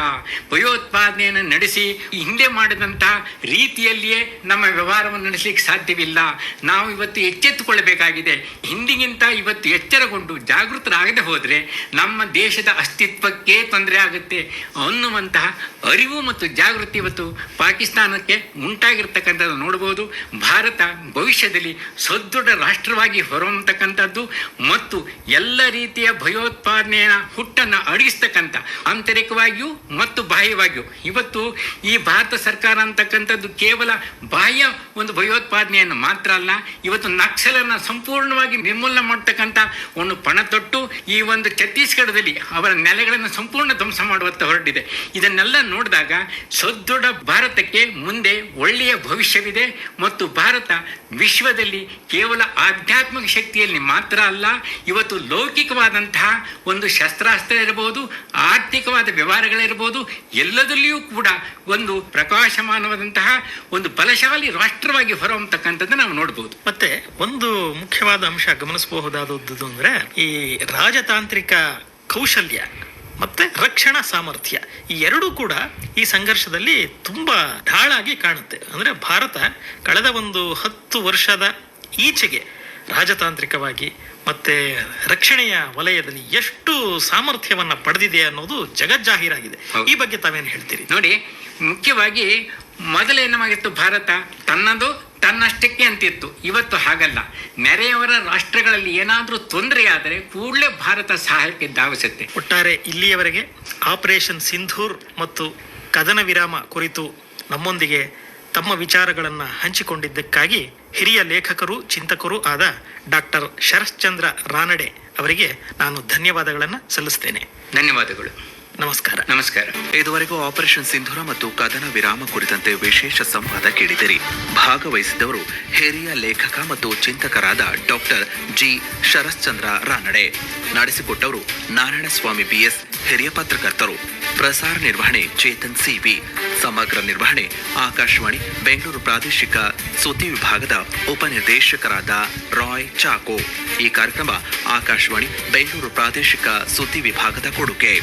ಭಯೋತ್ಪಾದನೆಯನ್ನು ನಡೆಸಿ ಹಿಂದೆ ಮಾಡಿದಂತಹ ರೀತಿಯಲ್ಲಿಯೇ ನಮ್ಮ ವ್ಯವಹಾರವನ್ನು ನಡೆಸಲಿಕ್ಕೆ ಸಾಧ್ಯವಿಲ್ಲ. ನಾವು ಇವತ್ತು ಎಚ್ಚೆತ್ತುಕೊಳ್ಳಬೇಕಾಗಿದೆ. ಹಿಂದಿಗಿಂತ ಇವತ್ತು ಎಚ್ಚರಗೊಂಡು ಜಾಗೃತರಾಗದೆ ಹೋದರೆ ನಮ್ಮ ದೇಶದ ಅಸ್ತಿತ್ವಕ್ಕೆ ತೊಂದರೆ ಆಗುತ್ತೆ. ಅನ್ನುವಂತಹ ಅರಿವು ಮತ್ತು ಜಾಗೃತಿ ಇವತ್ತು ಪಾಕಿಸ್ತಾನಕ್ಕೆ ಉಂಟಾಗಿರ್ತಕ್ಕಂಥದ್ದು ನೋಡಬಹುದು ಭಾರತ ಭವಿಷ್ಯದಲ್ಲಿ ಸದೃಢ ರಾಷ್ಟ್ರವಾಗಿ ಹೊರಹೊಮ್ಮತಕ್ಕಂಥದ್ದು ಮತ್ತು ಎಲ್ಲ ರೀತಿಯ ಭಯೋತ್ಪಾದನೆಯ ಹುಟ್ಟನ್ನು ಅಡಗಿಸ್ತಕ್ಕಂಥ ಆಂತರಿಕವಾಗಿಯೂ ಮತ್ತು ಬಾಹ್ಯವಾಗಿಯೂ. ಇವತ್ತು ಈ ಭಾರತ ಸರ್ಕಾರ ಅಂತಕ್ಕಂಥದ್ದು ಕೇವಲ ಬಾಹ್ಯ ಒಂದು ಭಯೋತ್ಪಾದನೆಯನ್ನು ಮಾತ್ರ ಅಲ್ಲ, ಇವತ್ತು ನಕ್ಸಲನ್ನು ಸಂಪೂರ್ಣವಾಗಿ ನಿರ್ಮೂಲನೆ ಮಾಡ್ತಕ್ಕಂಥ ಒಂದು ಪಣ ತೊಟ್ಟು ಈ ಒಂದು ಛತ್ತೀಸ್ಗಢದಲ್ಲಿ ಅವರ ನೆಲೆಗಳನ್ನು ಸಂಪೂರ್ಣ ಧ್ವಂಸ ಮಾಡುವತ್ತ ಹೊರಟಿದೆ. ಇದನ್ನೆಲ್ಲ ನೋಡಿದಾಗ ಸದೃಢ ಭಾರತಕ್ಕೆ ಮುಂದೆ ಒಳ್ಳೆಯ ಭವಿಷ್ಯವಿದೆ ಮತ್ತು ಭಾರತ ವಿಶ್ವದಲ್ಲಿ ಕೇವಲ ಆಧ್ಯಾತ್ಮಿಕ ಶಕ್ತಿಯಲ್ಲಿ ಮಾತ್ರ ಅಲ್ಲ, ಇವತ್ತು ಲೌಕಿಕವಾದಂತಹ ಒಂದು ಶಸ್ತ್ರಾಸ್ತ್ರ ಇರಬಹುದು ಆರ್ಥಿಕವಾದ ವ್ಯವಹಾರಗಳಿರಬಹುದು ಎಲ್ಲದರಲ್ಲಿಯೂ ಕೂಡ ಒಂದು ಪ್ರಕಾಶಮಾನವಾದಂತಹ ಒಂದು ಬಲಶಾಲಿ ರಾಷ್ಟ್ರವಾಗಿ ಹೊರಹೊಮ್ಮತಕ್ಕಂಥದ್ದು ನಾವು ನೋಡಬಹುದು ಮತ್ತೆ ಒಂದು ಮುಖ್ಯವಾದ ಅಂಶ ಗಮನಿಸಬಹುದಾದದ್ದು ಅಂದ್ರೆ ಈ ರಾಜತಾಂತ್ರಿಕ ಕೌಶಲ್ಯ ಮತ್ತೆ ರಕ್ಷಣಾ ಸಾಮರ್ಥ್ಯ ಈ ಎರಡೂ ಕೂಡ ಈ ಸಂಘರ್ಷದಲ್ಲಿ ತುಂಬಾ ಢಾಳಾಗಿ ಕಾಣುತ್ತೆ. ಅಂದ್ರೆ ಭಾರತ ಕಳೆದ ಒಂದು ಹತ್ತು ವರ್ಷದ ಈಚೆಗೆ ರಾಜತಾಂತ್ರಿಕವಾಗಿ ಮತ್ತೆ ರಕ್ಷಣೆಯ ವಲಯದಲ್ಲಿ ಎಷ್ಟು ಸಾಮರ್ಥ್ಯವನ್ನ ಪಡೆದಿದೆ ಅನ್ನೋದು ಜಗಜ್ಜಾಹೀರಾಗಿದೆ. ಈ ಬಗ್ಗೆ ತಾವೇನು ಹೇಳ್ತೀರಿ? ನೋಡಿ ಮುಖ್ಯವಾಗಿ ಮೊದಲೇನವಾಗಿತ್ತು ಭಾರತ? ತನ್ನದು ತನ್ನಷ್ಟಕ್ಕೆ ಅಂತಿತ್ತು. ಇವತ್ತು ಹಾಗಲ್ಲ. ನೆರೆಯವರ ರಾಷ್ಟ್ರಗಳಲ್ಲಿ ಏನಾದರೂ ತೊಂದರೆ ಆದರೆ ಕೂಡಲೇ ಭಾರತ ಸಹಾಯಕ್ಕೆ ಧಾವಿಸುತ್ತೆ. ಒಟ್ಟಾರೆ ಇಲ್ಲಿಯವರೆಗೆ ಆಪರೇಷನ್ ಸಿಂಧೂರ್ ಮತ್ತು ಕದನ ವಿರಾಮ ಕುರಿತು ನಮ್ಮೊಂದಿಗೆ ತಮ್ಮ ವಿಚಾರಗಳನ್ನು ಹಂಚಿಕೊಂಡಿದ್ದಕ್ಕಾಗಿ ಹಿರಿಯ ಲೇಖಕರು, ಚಿಂತಕರು ಆದ ಡಾಕ್ಟರ್ ಶರಶ್ಚಂದ್ರ ರಾನಡೆ ಅವರಿಗೆ ನಾನು ಧನ್ಯವಾದಗಳನ್ನು ಸಲ್ಲಿಸ್ತೇನೆ. ಧನ್ಯವಾದಗಳು. ನಮಸ್ಕಾರ. ನಮಸ್ಕಾರ. ಇದುವರೆಗೂ ಆಪರೇಷನ್ ಸಿಂಧೂರ ಮತ್ತು ಕದನ ವಿರಾಮ ಕುರಿತಂತೆ ವಿಶೇಷ ಸಂವಾದ ಕೇಳಿದಿರಿ. ಭಾಗವಹಿಸಿದವರು ಹಿರಿಯ ಲೇಖಕ ಮತ್ತು ಚಿಂತಕರಾದ ಡಾಕ್ಟರ್ ಜಿ. ಶರಶ್ಚಂದ್ರ ರಾನಡೆ. ನಡೆಸಿಕೊಟ್ಟವರು ನಾರಾಯಣಸ್ವಾಮಿ ಬಿಎಸ್ ಹಿರಿಯ ಪತ್ರಕರ್ತರು. ಪ್ರಸಾರ ನಿರ್ವಹಣೆ ಚೇತನ್ ಸಿವಿ. ಸಮಗ್ರ ನಿರ್ವಹಣೆ ಆಕಾಶವಾಣಿ ಬೆಂಗಳೂರು ಪ್ರಾದೇಶಿಕ ಸುದ್ದಿ ವಿಭಾಗದ ಉಪನಿರ್ದೇಶಕರಾದ ರಾಯ್ ಚಾಕೋ. ಈ ಕಾರ್ಯಕ್ರಮ ಆಕಾಶವಾಣಿ ಬೆಂಗಳೂರು ಪ್ರಾದೇಶಿಕ ಸುದ್ದಿ ವಿಭಾಗದ ಕೊಡುಗೆ.